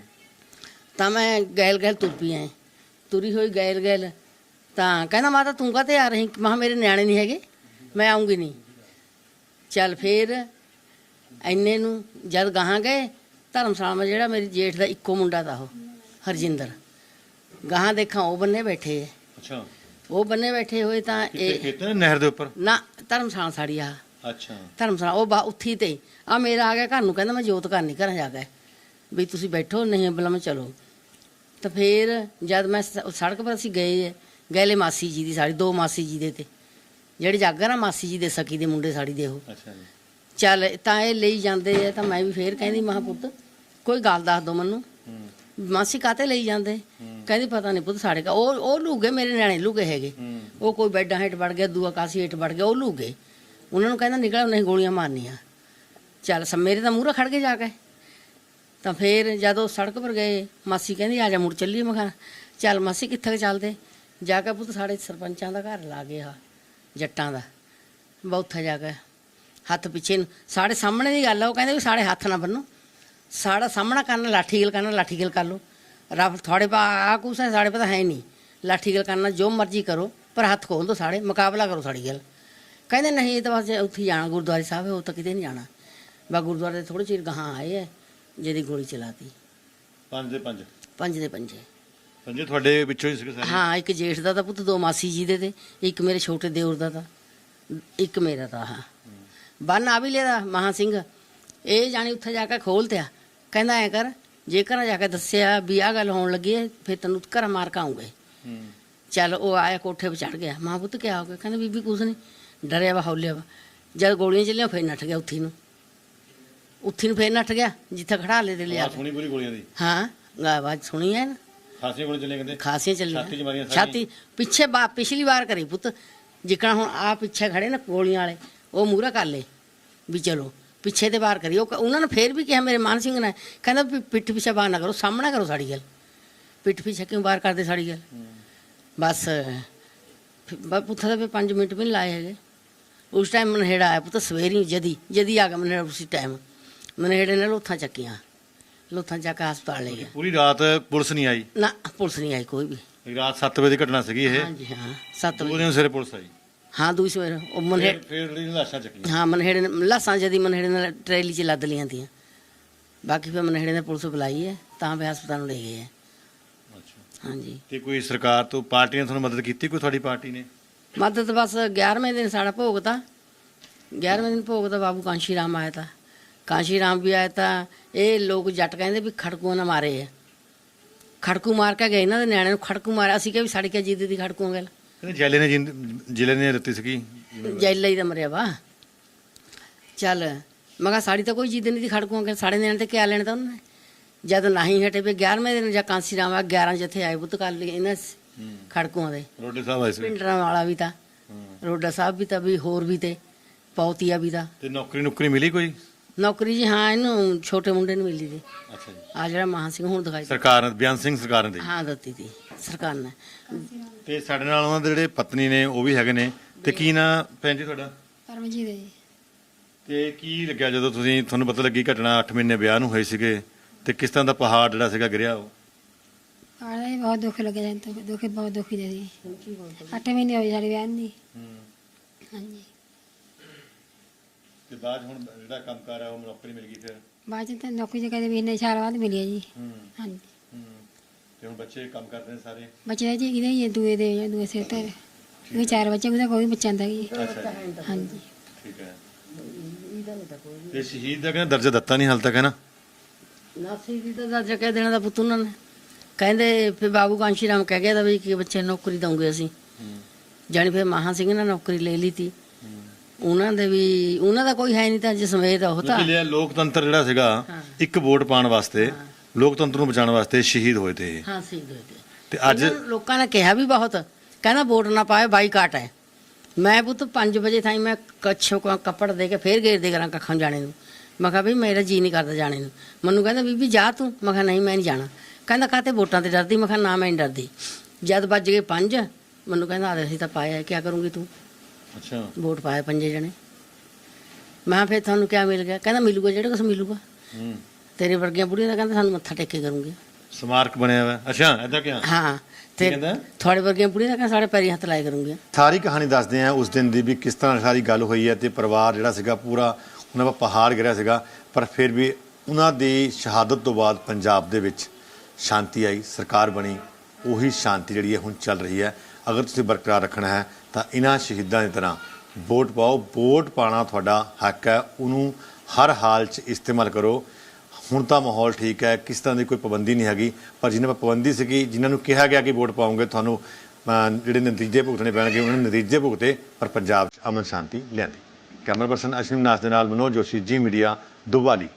ਤਾਂ ਮੈਂ ਗੈਲ ਗੈਲ ਤੁਰ ਪਈ ਐ। ਤੁਰੀ ਹੋਈ ਗੈਲ ਗੈਲ ਤਾਂ ਕਹਿੰਦਾ ਮਾਤਾ ਤੂੰ ਕਾਤੇ ਆ ਰਹੀ? ਮੈਂ ਮੇਰੇ ਨਿਆਣੇ ਨਹੀਂ ਹੈਗੇ। ਮੈਂ ਆਉਂਗੀ ਨਹੀਂ। ਚੱਲ ਫੇਰ ਐਨੇ ਨੂੰ ਜਦ ਗਾਹਾਂ ਗਏ ਧਰਮਸ਼ਾਲਾ ਮਾ ਜਿਹੜਾ ਮੇਰੀ ਜੇਠ ਦਾ ਇੱਕੋ ਮੁੰਡਾ ਤਾ ਉਹ ਹਰਜਿੰਦਰ। ਗਾਹਾਂ ਦੇਖਾਂ ਉਹ ਬੰਨੇ ਬੈਠੇ ਐ। ਅੱਛਾ। ਉਹ ਬੰਨੇ ਬੈਠੇ ਹੋਏ ਤਾਂ ਇਹ ਖੇਤਾਂ ਨਹਿਰ ਦੇ ਉੱਪਰ? ਨਾ ਧਰਮਸ਼ਾਲਾ ਸਾੜੀ ਆ। ਅੱਛਾ। ਧਰਮਸ਼ਾਲਾ ਉਹ ਬਾ ਉੱਥੀ ਤੇ। ਆ ਮੇਰਾ ਆ ਗਿਆ ਘਰ ਨੂੰ ਕਹਿੰਦਾ ਮੈਂ ਜੋਤ ਘਰ ਨਹੀਂ ਘਰਾਂ ਜਾ ਕੇ। ਵੀ ਤੁਸੀਂ ਬੈਠੋ ਨਹੀਂ ਬਲਾ ਮੈਂ ਚਲੋ। ਤਾਂ ਫੇਰ ਜਦ ਮੈਂ ਸ- ਸੜਕ ਪਰ ਅਸੀਂ ਗਏ ਗੈਲੇ ਮਾਸੀ ਜੀ ਦੀ ਸਾੜੀ ਦੋ ਮਾਸੀ ਜੀ ਦੇ ਤੇ। ਜਿਹੜੀ ਜਾਗਾ ਨਾ ਮਾਸੀ ਜੀ ਦੇ ਸਕੀ ਦੇ ਮੁੰਡੇ ਸਾੜੀ ਦੇ ਉਹ। ਅੱਛਾ ਜੀ। ਚੱਲ ਤਾਂ ਇਹ ਲਈ ਜਾਂਦੇ ਆ ਤਾਂ ਮੈਂ ਵੀ ਫੇਰ ਕਹਿੰਦੀ ਮਹਾ ਪੁੱਤ ਕੋਈ ਗੱਲ ਦੱਸ ਦੋ ਮੈਨੂੰ। ਮਾਸੀ ਕਾਤੇ ਲਈ ਜਾਂਦੇ? ਕਹਿੰਦੀ ਪਤਾ ਨਹੀਂ ਪੁੱਤ ਸਾਡੇ ਕਾ ਉਹ ਉਹ ਲੂਗੇ ਮੇਰੇ ਨਿਆਣੇ ਲੂਗੇ ਹੈਗੇ। ਉਹ ਕੋਈ ਬੈੱਡਾਂ ਹੇਠ ਵੜ ਗਿਆ ਦੂਆ ਕਾਸੀ ਹੇਠ ਵੜ ਗਿਆ ਉਹ ਲੂਗੇ। ਉਹਨਾਂ ਨੂੰ ਕਹਿੰਦਾ ਨਿਕਲ ਨਹੀਂ ਗੋਲੀਆਂ ਮਾਰਨੀਆਂ। ਚੱਲ ਸ ਮੇਰੇ ਤਾਂ ਮੂਹਰੇ ਖੜ ਕੇ ਜਾ ਕੇ। ਤਾਂ ਫੇਰ ਜਦੋਂ ਸੜਕ ਪਰ ਗਏ ਮਾਸੀ ਕਹਿੰਦੀ ਆ ਜਾ ਮੁੜ ਚੱਲੀਏ ਮੈਂ ਕਿਹਾ ਚੱਲ ਮਾਸੀ ਕਿੱਥੇ ਕੁ ਚੱਲਦੇ? ਜਾ ਕੇ ਪੁੱਤ ਸਾਡੇ ਸਰਪੰਚਾਂ ਦਾ ਘਰ ਲਾ ਗਿਆ ਜੱਟਾਂ ਦਾ। ਬੌਥਾ ਜਾ ਕੇ ਹੱਥ ਪਿੱਛੇ ਨੂੰ ਸਾਡੇ ਸਾਹਮਣੇ ਦੀ ਗੱਲ ਆ ਉਹ ਕਹਿੰਦੇ ਵੀ ਸਾਡੇ ਹੱਥ ਨਾ ਬੰਨੋ। ਸਾਡਾ ਸਾਹਮਣਾ ਕਰਨਾ ਲਾਠੀ ਗਲ ਕਰਨਾ ਲਾਠੀ ਗਲ ਕਰ ਲਓ। ਰੱਬ ਤੁਹਾਡੇ ਪਾ ਆ ਕੁਛ ਹੈ ਸਾਡੇ ਪਤਾ ਹੈ ਨਹੀਂ। ਲਾਠੀ ਗਲ ਕਰਨਾ ਜੋ ਮਰਜ਼ੀ ਕਰੋ ਪਰ ਹੱਥ ਖੋਲ ਦੋ ਸਾਡੇ ਮੁਕਾਬਲਾ ਕਰੋ ਸਾਡੀ ਗੱਲ। ਕਹਿੰਦੇ ਨਹੀਂ ਇਹ ਤਾਂ ਬਸ ਉੱਥੇ ਜਾਣਾ ਗੁਰਦੁਆਰੇ ਸਾਹਿਬ ਉਹ ਤਾਂ ਕਿਤੇ ਨਹੀਂ ਜਾਣਾ। ਬਾ ਗੁਰਦੁਆਰੇ ਥੋੜੇ ਚਿਰ ਗਾਹਾਂ ਆਏ ਹੈ ਜਿਹਦੀ ਗੋਲੀ ਚਲਾਤੀ। ਪੰਜ ਦੇ ਪੰਜ। ਪੰਜ ਦੇ ਪੰਜੇ ਪੰਜੇ ਤੁਹਾਡੇ ਵਿੱਚੋਂ ਹੀ ਸੀਗੇ ਸਾਰੇ? ਹਾਂ ਇੱਕ ਜੇਠ ਦਾ ਤਾਂ ਪੁੱਤ ਦੋ ਮਾਸੀ ਜੀ ਦੇ ਤੇ ਇੱਕ ਮੇਰੇ ਛੋਟੇ ਦਿਓਰ ਦਾ ਤਾਂ ਇੱਕ ਮੇਰਾ ਤਾਂ ਹਾਂ। ਬੰਨ ਆ ਵੀ ਲਿਆ ਮਹਾ ਸਿੰਘ। ਇਹ ਜਾਣੀ ਉੱਥੇ ਜਾ ਕੇ ਖੋਲਤਿਆ। ਕਹਿੰਦਾ ਐ ਕਰ ਜੇ ਘਰ ਜਾ ਕੇ ਦੱਸਿਆ ਵੀ ਆ ਗੱਲ ਹੋਣ ਲੱਗੀ ਫਿਰ ਤੈਨੂੰ ਘਰ ਮਾਰ ਕੇ ਆਉਂਗੇ। ਚੱਲ ਉਹ ਆਇਆ ਕੋਠੇ 'ਤੇ ਚੜ ਗਿਆ। ਮਾਂ ਪੁੱਤ ਕਿਆ ਹੋ ਗਿਆ? ਕਹਿੰਦਾ ਬੀਬੀ ਕੁਛ ਨਹੀਂ ਡਰਿਆ ਵਾ ਹੌਲਿਆ ਵਾ। ਜਦ ਗੋਲੀਆਂ ਚੱਲੀਆਂ ਫਿਰ ਨੱਠ ਗਿਆ ਉੱਥੀ ਨੂੰ। ਉੱਥੀ ਨੂੰ ਫਿਰ ਨੱਠ ਗਿਆ ਜਿੱਥੇ ਖੜਾ ਲੈ ਤੇ ਲਿਆ। ਸੁਣੀ ਪੂਰੀ ਗੋਲੀਆਂ ਦੀ? ਹਾਂ ਆਵਾਜ਼ ਸੁਣੀ ਹੈ ਨਾ? ਖਾਸੀਆਂ ਗੋਲੀਆਂ ਚੱਲੇ ਕਹਿੰਦੇ ਖਾਸੀਆਂ ਚੱਲੀਆਂ। ਛਾਤੀ 'ਚ ਮਾਰੀਆਂ ਸਾਰੀਆਂ? ਛਾਤੀ ਪਿੱਛੇ ਬਾ ਪਿਛਲੀ ਵਾਰ ਕਰੀ ਪੁੱਤ। ਜਿਕਣਾ ਹੁਣ ਆ ਪਿੱਛੇ ਖੜੇ ਨਾ ਗੋਲੀਆਂ ਵਾਲੇ ਉਹ ਮੂਹਰਾ ਕਰ ਲੇ ਵੀ ਚਲੋ। ਪਿੱਛੇ ਤੇ ਵਾਰ ਕਰੀ। ਉਹ ਉਹਨਾਂ ਨੇ ਫੇਰ ਵੀ ਕਿਹਾ ਮੇਰੇ ਮਾਨ ਸਿੰਘ ਨੇ ਕਹਿੰਦਾ ਵੀ ਪਿੱਠ ਪਿੱਛੇ ਬਾਹਰ ਨਾ ਕਰੋ ਸਾਹਮਣਾ ਕਰੋ ਸਾਡੀ ਗੱਲ। ਪਿੱਠ ਪਿੱਛੇ ਕਿਉਂ ਬਾਹਰ ਕਰਦੇ ਸਾਡੀ ਗੱਲ? ਬਸ ਬਾ ਪੁੱਥਾ ਦੇ 5 ਮਿੰਟ ਵੀ ਨਹੀਂ ਲਾਏ ਹੈਗੇ। ਉਸ ਟਾਈਮ ਮਨਹੇੜਾ ਆਇਆ ਪੁੱਤ ਸਵੇਰੀ ਜਦੀ ਜਦੀ ਆ ਗਿਆ ਮਨਹੇੜਾ ਉਸੇ ਟਾਈਮ ਮਨਹੇੜੇ ਨੇ ਲੋਥਾਂ ਚੱਕੀਆਂ ਲੋਥਾਂ ਚੱਕ ਕੇ ਹਸਪਤਾਲ ਲੈ ਗਿਆ। ਪੂਰੀ ਰਾਤ ਪੁਲਿਸ ਨਹੀਂ ਆਈ? ਨਾ ਪੁਲਿਸ ਨਹੀਂ ਆਈ ਕੋਈ ਵੀ। ਰਾਤ 7 ਵਜੇ ਦੀ ਘਟਨਾ ਸੀਗੀ ਇਹ। ਹਾਂਜੀ ਹਾਂ 7 ਵਜੇ। ਦਿਨ ਸਿਰੇ ਪੁਲਿਸ ਆਈ। ਹਾਂ ਦੂਜੀ ਸਵੇਰ ਉਹ ਮਨਹੇੜ ਫਿਰ ਜਿਹੜੀ ਲਾਸ਼ਾਂ ਚੱਕੀਆਂ। ਹਾਂ ਮਨਹੇੜੇ ਨੇ ਲਾਸਾਂ ਜਦੀ ਮਨਹੇੜੇ ਨਾਲ ਟਰੇਲੀ 'ਚ ਲੱਦ ਲੀਆਂ ਤੀਆਂ। ਬਾਕੀ ਫਿਰ ਮਨਹੇੜੇ ਨੇ ਪੁਲਿਸ ਬੁਲਾਈ ਹੈ ਤਾਂ ਵੀ ਹਸਪਤਾਲ ਨੂੰ ਲੈ ਗਏ ਹੈ। ਅੱਛਾ। ਹਾਂਜੀ। ਤੇ ਕੋਈ ਸਰਕਾਰ ਤੋਂ ਪਾਰਟੀ ਨੇ ਤੁਹਾਨੂੰ ਮਦਦ ਕੀਤੀ? ਕੋਈ ਤੁਹਾਡੀ ਪਾਰਟੀ ਨੇ? ਮਦਦ ਬਸ 11ਵੇਂ ਦਿਨ ਸਾਡਾ ਭੋਗ ਤਾ। 11ਵੇਂ ਦਿਨ ਭੋਗ ਤਾਂ ਬਾਬੂ ਕਾਂਸ਼ੀ ਰਾਮ ਆਇਆ ਤਾ। ਕਾਂਸ਼ੀ ਰਾਮ ਵੀ ਆਇਆ ਤਾਂ ਇਹ ਲੋਕ ਜੱਟ ਕਹਿੰਦੇ ਵੀ ਖੜਕੂਆਂ ਨਾ ਮਾਰੇ ਆ। ਖੜਕੂ ਮਾਰ ਕੇ ਗਏ ਇਹਨਾਂ ਦੇ ਨਿਆਣੇ ਨੂੰ ਖੜਕੂ ਮਾਰਿਆ। ਅਸੀਂ ਕਿ ਵੀ ਸਾਡੇ ਕਿਆ ਜਿੱਦ ਦੀ ਖੜਕੂਆਂ ਗੱਲ? ਕਹਿੰਦੇ ਜੈਲੇ ਨੇ ਜਿੰਦ- ਜ਼ਿਲ੍ਹੇ ਨੇ ਦਿੱਤੀ ਸੀਗੀ ਜੈਲਾ ਹੀ ਤਾਂ ਮਰਿਆ ਵਾ। ਚੱਲ ਮੈਂ ਕਿਹਾ ਸਾਡੀ ਤਾਂ ਕੋਈ ਜਿੱਦ ਨਹੀਂ ਦੀ ਖੜਕੂਆਂ ਕਿ ਸਾਡੇ ਨਿਆਣੇ ਤੇ ਕਿਆ ਲੈਣ ਤਾਂ ਉਹਨੇ? ਜਦ ਨਹੀਂ ਹਟੇ ਵੀ 11ਵੇਂ ਦਿਨ ਜਾਂ ਕਾਂਸੀ ਰਾਮ ਆ 11 ਜਿੱਥੇ ਆਏ ਬੁੱਤ ਕਰ ਲਈ ਇਹਨਾਂ ਖੜਕੂਆਂ ਦੇ। ਰੋਡੇ ਸਾਹਿਬ ਆਏ ਸੀ। ਪਿੰਡਰਾਂ ਵਾਲਾ ਵੀ ਤਾਂ। ਰੋਡਾ ਸਾਹਿਬ ਵੀ ਤਾਂ ਵੀ ਹੋਰ ਵੀ ਤੇ ਪੌਤੀਆ ਵੀ ਤਾਂ। ਤੇ ਨੌਕਰੀ ਨੌਕਰੀ ਮਿਲੀ ਕੋਈ? ਨੌਕਰੀ ਜੀ ਹਾਂ ਇਹਨੂੰ ਛੋਟੇ ਮੁੰਡੇ ਨੂੰ ਮਿਲੀ ਸੀ ਅੱਛਾ ਜੀ। ਆ ਜਿਹੜਾ ਮਹਾਂ ਸਿੰਘ ਹੁਣ ਦਿਖਾਈ ਸਰਕਾਰ ਨੇ ਬਿਆਨ ਸਿੰਘ ਸਰਕਾਰ ਨੇ ਦਿੱਤੀ। ਹਾਂ ਦਿੱਤੀ ਤੀ। ਸਰਕਾਰ ਨੇ। ਤੇ ਸਾਡੇ ਨਾਲ ਉਹਨਾਂ ਦੇ ਜਿਹੜੇ ਪਤਨੀ ਨੇ ਉਹ ਵੀ ਹੈਗੇ ਨੇ। ਤੇ ਕੀ ਨਾ ਭੈਣ ਜੀ ਤੁਹਾਡਾ? ਪਰਮਜੀਤ ਜੀ। ਤੇ ਕੀ ਲੱਗਿਆ ਜਦੋਂ ਤੁਸੀਂ ਤੁਹਾਨੂੰ ਪਤਾ ਲੱਗੀ ਘਟਨਾ 8 ਮਹੀਨੇ ਵਿਆਹ ਨੂੰ ਹੋਏ ਸੀਗੇ ਤੇ ਕਿਸ ਤਰ੍ਹਾਂ ਦਾ ਪਹਾੜ ਜਿਹੜਾ ਸੀਗਾ ਗਿਰਿਆ ਉਹ? ਆੜਾ ਹੀ ਬਹੁਤ ਦੁੱਖ ਲੱਗਿਆ ਜਨ ਤੋਂ ਦੁੱਖ ਬਹੁਤ ਦੁਖੀ ਦੇ ਸੀ ਅੱਠ ਮਹੀਨੇ ਹੋਏ ਸਾਡੇ ਵਿਆਹ ਦੀ ਹਾਂਜੀ। ਤੇ ਬਾਅਦ ਹੁਣ ਜਿਹੜਾ ਕੰਮ ਕਰ ਰਿਹਾ ਉਹ ਨੌਕਰੀ ਮਿਲ ਗਈ ਫਿਰ? ਬਾਅਦ ਚ ਤਾਂ ਨੌਕਰੀ ਕਹਿੰਦੇ ਵੀ ਇੰਨੇ ਸਾਲ ਬਾਅਦ ਮਿਲੀ ਹੈ ਜੀ। ਹਾਂਜੀ। ਤੇ ਹੁਣ ਬੱਚੇ ਕੰਮ ਕਰਦੇ ਨੇ ਸਾਰੇ। ਬੱਚੇ ਦਾ ਜੀ ਕਿਹਦੇ ਹੀ ਦੂਏ ਦੇ ਜਾਂ ਦੂਏ ਸਿਰ ਤੇ। ਵੀ ਚਾਰ ਬੱਚੇ ਉਹਦਾ ਕੋਈ ਬੱਚਾ ਹੁੰਦਾ ਜੀ। ਅੱਛਾ ਜੀ। ਹਾਂਜੀ। ਠੀਕ ਹੈ। ਤੇ ਸ਼ਹੀਦ ਦਾ ਕਹਿੰਦਾ ਦਰਜਾ ਦਿੱਤਾ ਨਹੀਂ ਹਾਲ ਤੱਕ ਹੈ ਨਾ ਨਾਸੀ ਦੀ ਤਾਂ ਦਰਜਾ ਕਹਿ ਦੇਣਾ ਦਾ ਪੁੱਤ ਉਹਨਾਂ ਨੇ। ਕਹਿੰਦੇ ਫਿਰ ਬਾਬੂ ਕਾਂਸ਼ੀ ਰਾਮ ਕਹਿ ਗਿਆ ਤਾਂ ਵੀ ਕਿ ਬੱਚੇ ਨੂੰ ਨੌਕਰੀ ਦਵਾਂਗੇ ਅਸੀਂ। ਜਾਣੀ ਫਿਰ ਮਹਾ ਸਿੰਘ ਨੇ ਨੌਕਰੀ ਲੈ ਲਈ ਤੀ। ਉਹਨਾਂ ਦੇ ਵੀ ਉਹਨਾਂ ਦਾ ਕੋਈ ਹੈ ਨਹੀਂ ਤਾਂ ਜਸਮੇਤ ਉਹ ਤਾਂ। ਲੋਕਤੰਤਰ ਜਿਹੜਾ ਸੀਗਾ। ਇੱਕ ਵੋਟ ਪਾਉਣ ਵਾਸਤੇ ਲੋਕਤੰਤਰ ਨੂੰ ਬਚਾਉਣ ਵਾਸਤੇ ਸ਼ਹੀਦ ਹੋਏ ਤੇ ਇਹ। ਹਾਂ ਸੀ ਦੇ ਤੇ। ਅੱਜ ਇਹਨਾਂ ਨੂੰ ਲੋਕਾਂ ਨੇ ਕਿਹਾ ਵੀ ਬਹੁਤ ਕਹਿੰਦਾ ਵੋਟ ਨਾ ਪਾਏ ਬਾਈਕਾਟ ਹੈ। ਮੈਂ ਪੁੱਤ 5 ਵਜੇ ਥਾਈ ਮੈਂ ਕੱਛੋ ਕੋ ਕੱਪੜ ਦੇ ਕੇ ਫੇਰ ਗੇਰ ਦੇ ਕਰਾਂ ਕੱਖਾਂ ਜਾਣੇ ਨੂੰ। ਮੈਂ ਕਿਹਾ ਵੀ ਮੇਰਾ ਜੀ ਨਹੀਂ ਕਰਦਾ ਜਾਣੇ ਨੂੰ। ਮੈਨੂੰ ਕਹਿੰਦਾ ਬੀਬੀ ਜਾ ਤੂੰ। ਮੈਂ ਕਿਹਾ ਨਹੀਂ ਮੈਂ ਨਹੀਂ ਜਾਣਾ। ਕਹਿੰਦਾ ਕਾਤੇ ਵੋਟਾਂ ਤੇ ਡਰਦੀ? ਮੈਂ ਕਿਹਾ ਨਾ ਮੈਂ ਨਹੀਂ ਡਰਦੀ। ਜਦ ਵੱਜ ਗਏ 5 ਮੈਨੂੰ ਕਹਿੰਦਾ ਆ ਅਸੀਂ ਤਾਂ ਪਾਇਆ ਕੀ ਕਰੂੰਗੀ ਤੂੰ? ਅੱਛਾ। ਵੋਟ ਪਾਏ ਪੰਜੇ ਜਣੇ। ਮੈਂ ਕਿਹਾ ਫਿਰ ਤੁਹਾਨੂੰ ਕੀ ਮਿਲ ਗਿਆ? ਕਹਿੰਦਾ ਮਿਲੂਗਾ ਜਿਹੜਾ ਕੁਛ ਮਿਲੂਗਾ। ਹੂੰ। ਤੇਰੇ ਵਰਗੀਆਂ ਬੁੜੀਆਂ ਦਾ ਕਹਿੰਦਾ ਸਾਨੂੰ ਮੱਥਾ ਟੇਕੇ ਕਰੂੰਗੀ ਸਮਾਰਕ ਬਣਿਆ ਹੋਇਆ ਅੱਛਾ ਐਦਾਂ ਕਿਹਾ ਹਾਂ ਤੇ ਕਹਿੰਦਾ? ਤੁਹਾਡੇ ਵਰਗੀਆਂ ਬੁੜੀਆਂ ਦਾ ਕਹਿੰਦਾ ਸਾਡੇ ਪੈਰੀ ਹੱਥ ਲਾਏ ਕਰੂੰਗੀ ਸਾਰੀ ਕਹਾਣੀ ਦੱਸਦੇ ਆ ਉਸ ਦਿਨ ਦੀ ਵੀ ਕਿਸ ਤਰ੍ਹਾਂ ਸਾਰੀ ਗੱਲ ਹੋਈ ਹੈ ਤੇ ਪਰਿਵਾਰ ਜਿਹੜਾ ਸੀਗਾ ਪੂਰਾ ਉਹਨਾਂ ਦਾ ਪਹਾੜ ਗਿਰਿਆ ਸੀਗਾ ਪਰ ਫਿਰ ਵੀ ਉਹਨਾਂ ਦੀ ਸ਼ਹਾਦਤ ਤੋਂ ਬਾਅਦ ਪੰਜਾਬ ਦੇ ਵਿੱਚ ਸ਼ਾਂਤੀ ਆਈ ਸਰਕਾਰ ਬਣੀ ਉਹੀ ਸ਼ਾਂਤੀ ਜਿਹੜੀ ਹੈ ਹੁਣ ਚੱਲ ਰਹੀ ਹੈ। ਅਗਰ ਤੁਸੀਂ ਬਰਕਰਾਰ ਰੱਖਣਾ ਹੈ ਤਾਂ ਇਹਨਾਂ ਸ਼ਹੀਦਾਂ ਦੀ ਤਰ੍ਹਾਂ ਵੋਟ ਪਾਓ ਵੋਟ ਪਾਣਾ ਤੁਹਾਡਾ ਹੱਕ ਹੈ ਉਹਨੂੰ ਹਰ ਹਾਲ 'ਚ ਇਸਤੇਮਾਲ ਕਰੋ। ਹੁਣ ਤਾਂ ਮਾਹੌਲ ਠੀਕ ਹੈ, ਕਿਸ ਤਰ੍ਹਾਂ ਦੀ ਕੋਈ ਪਾਬੰਦੀ ਨਹੀਂ ਹੈਗੀ। ਪਰ ਜਿਨ੍ਹਾਂ 'ਤੇ ਪਾਬੰਦੀ ਸੀਗੀ ਜਿਨ੍ਹਾਂ ਨੂੰ ਕਿਹਾ ਗਿਆ ਕਿ ਵੋਟ ਪਾਉਂਗੇ ਤੁਹਾਨੂੰ ਜਿਹੜੇ ਨਤੀਜੇ ਭੁਗਤਣੇ ਪੈਣਗੇ, ਉਹਨਾਂ ਨੇ ਨਤੀਜੇ ਭੁਗਤੇ, ਪਰ ਪੰਜਾਬ 'ਚ ਅਮਨ ਸ਼ਾਂਤੀ ਲਿਆਂਦੀ। ਕੈਮਰਾ ਪਰਸਨ ਅਸ਼ਵਿਨ ਨਾਥ ਦੇ ਨਾਲ ਮਨੋਜ ਜੋਸ਼ੀ, ਜੀ ਮੀਡੀਆ, ਦੁਬਾਲੀ।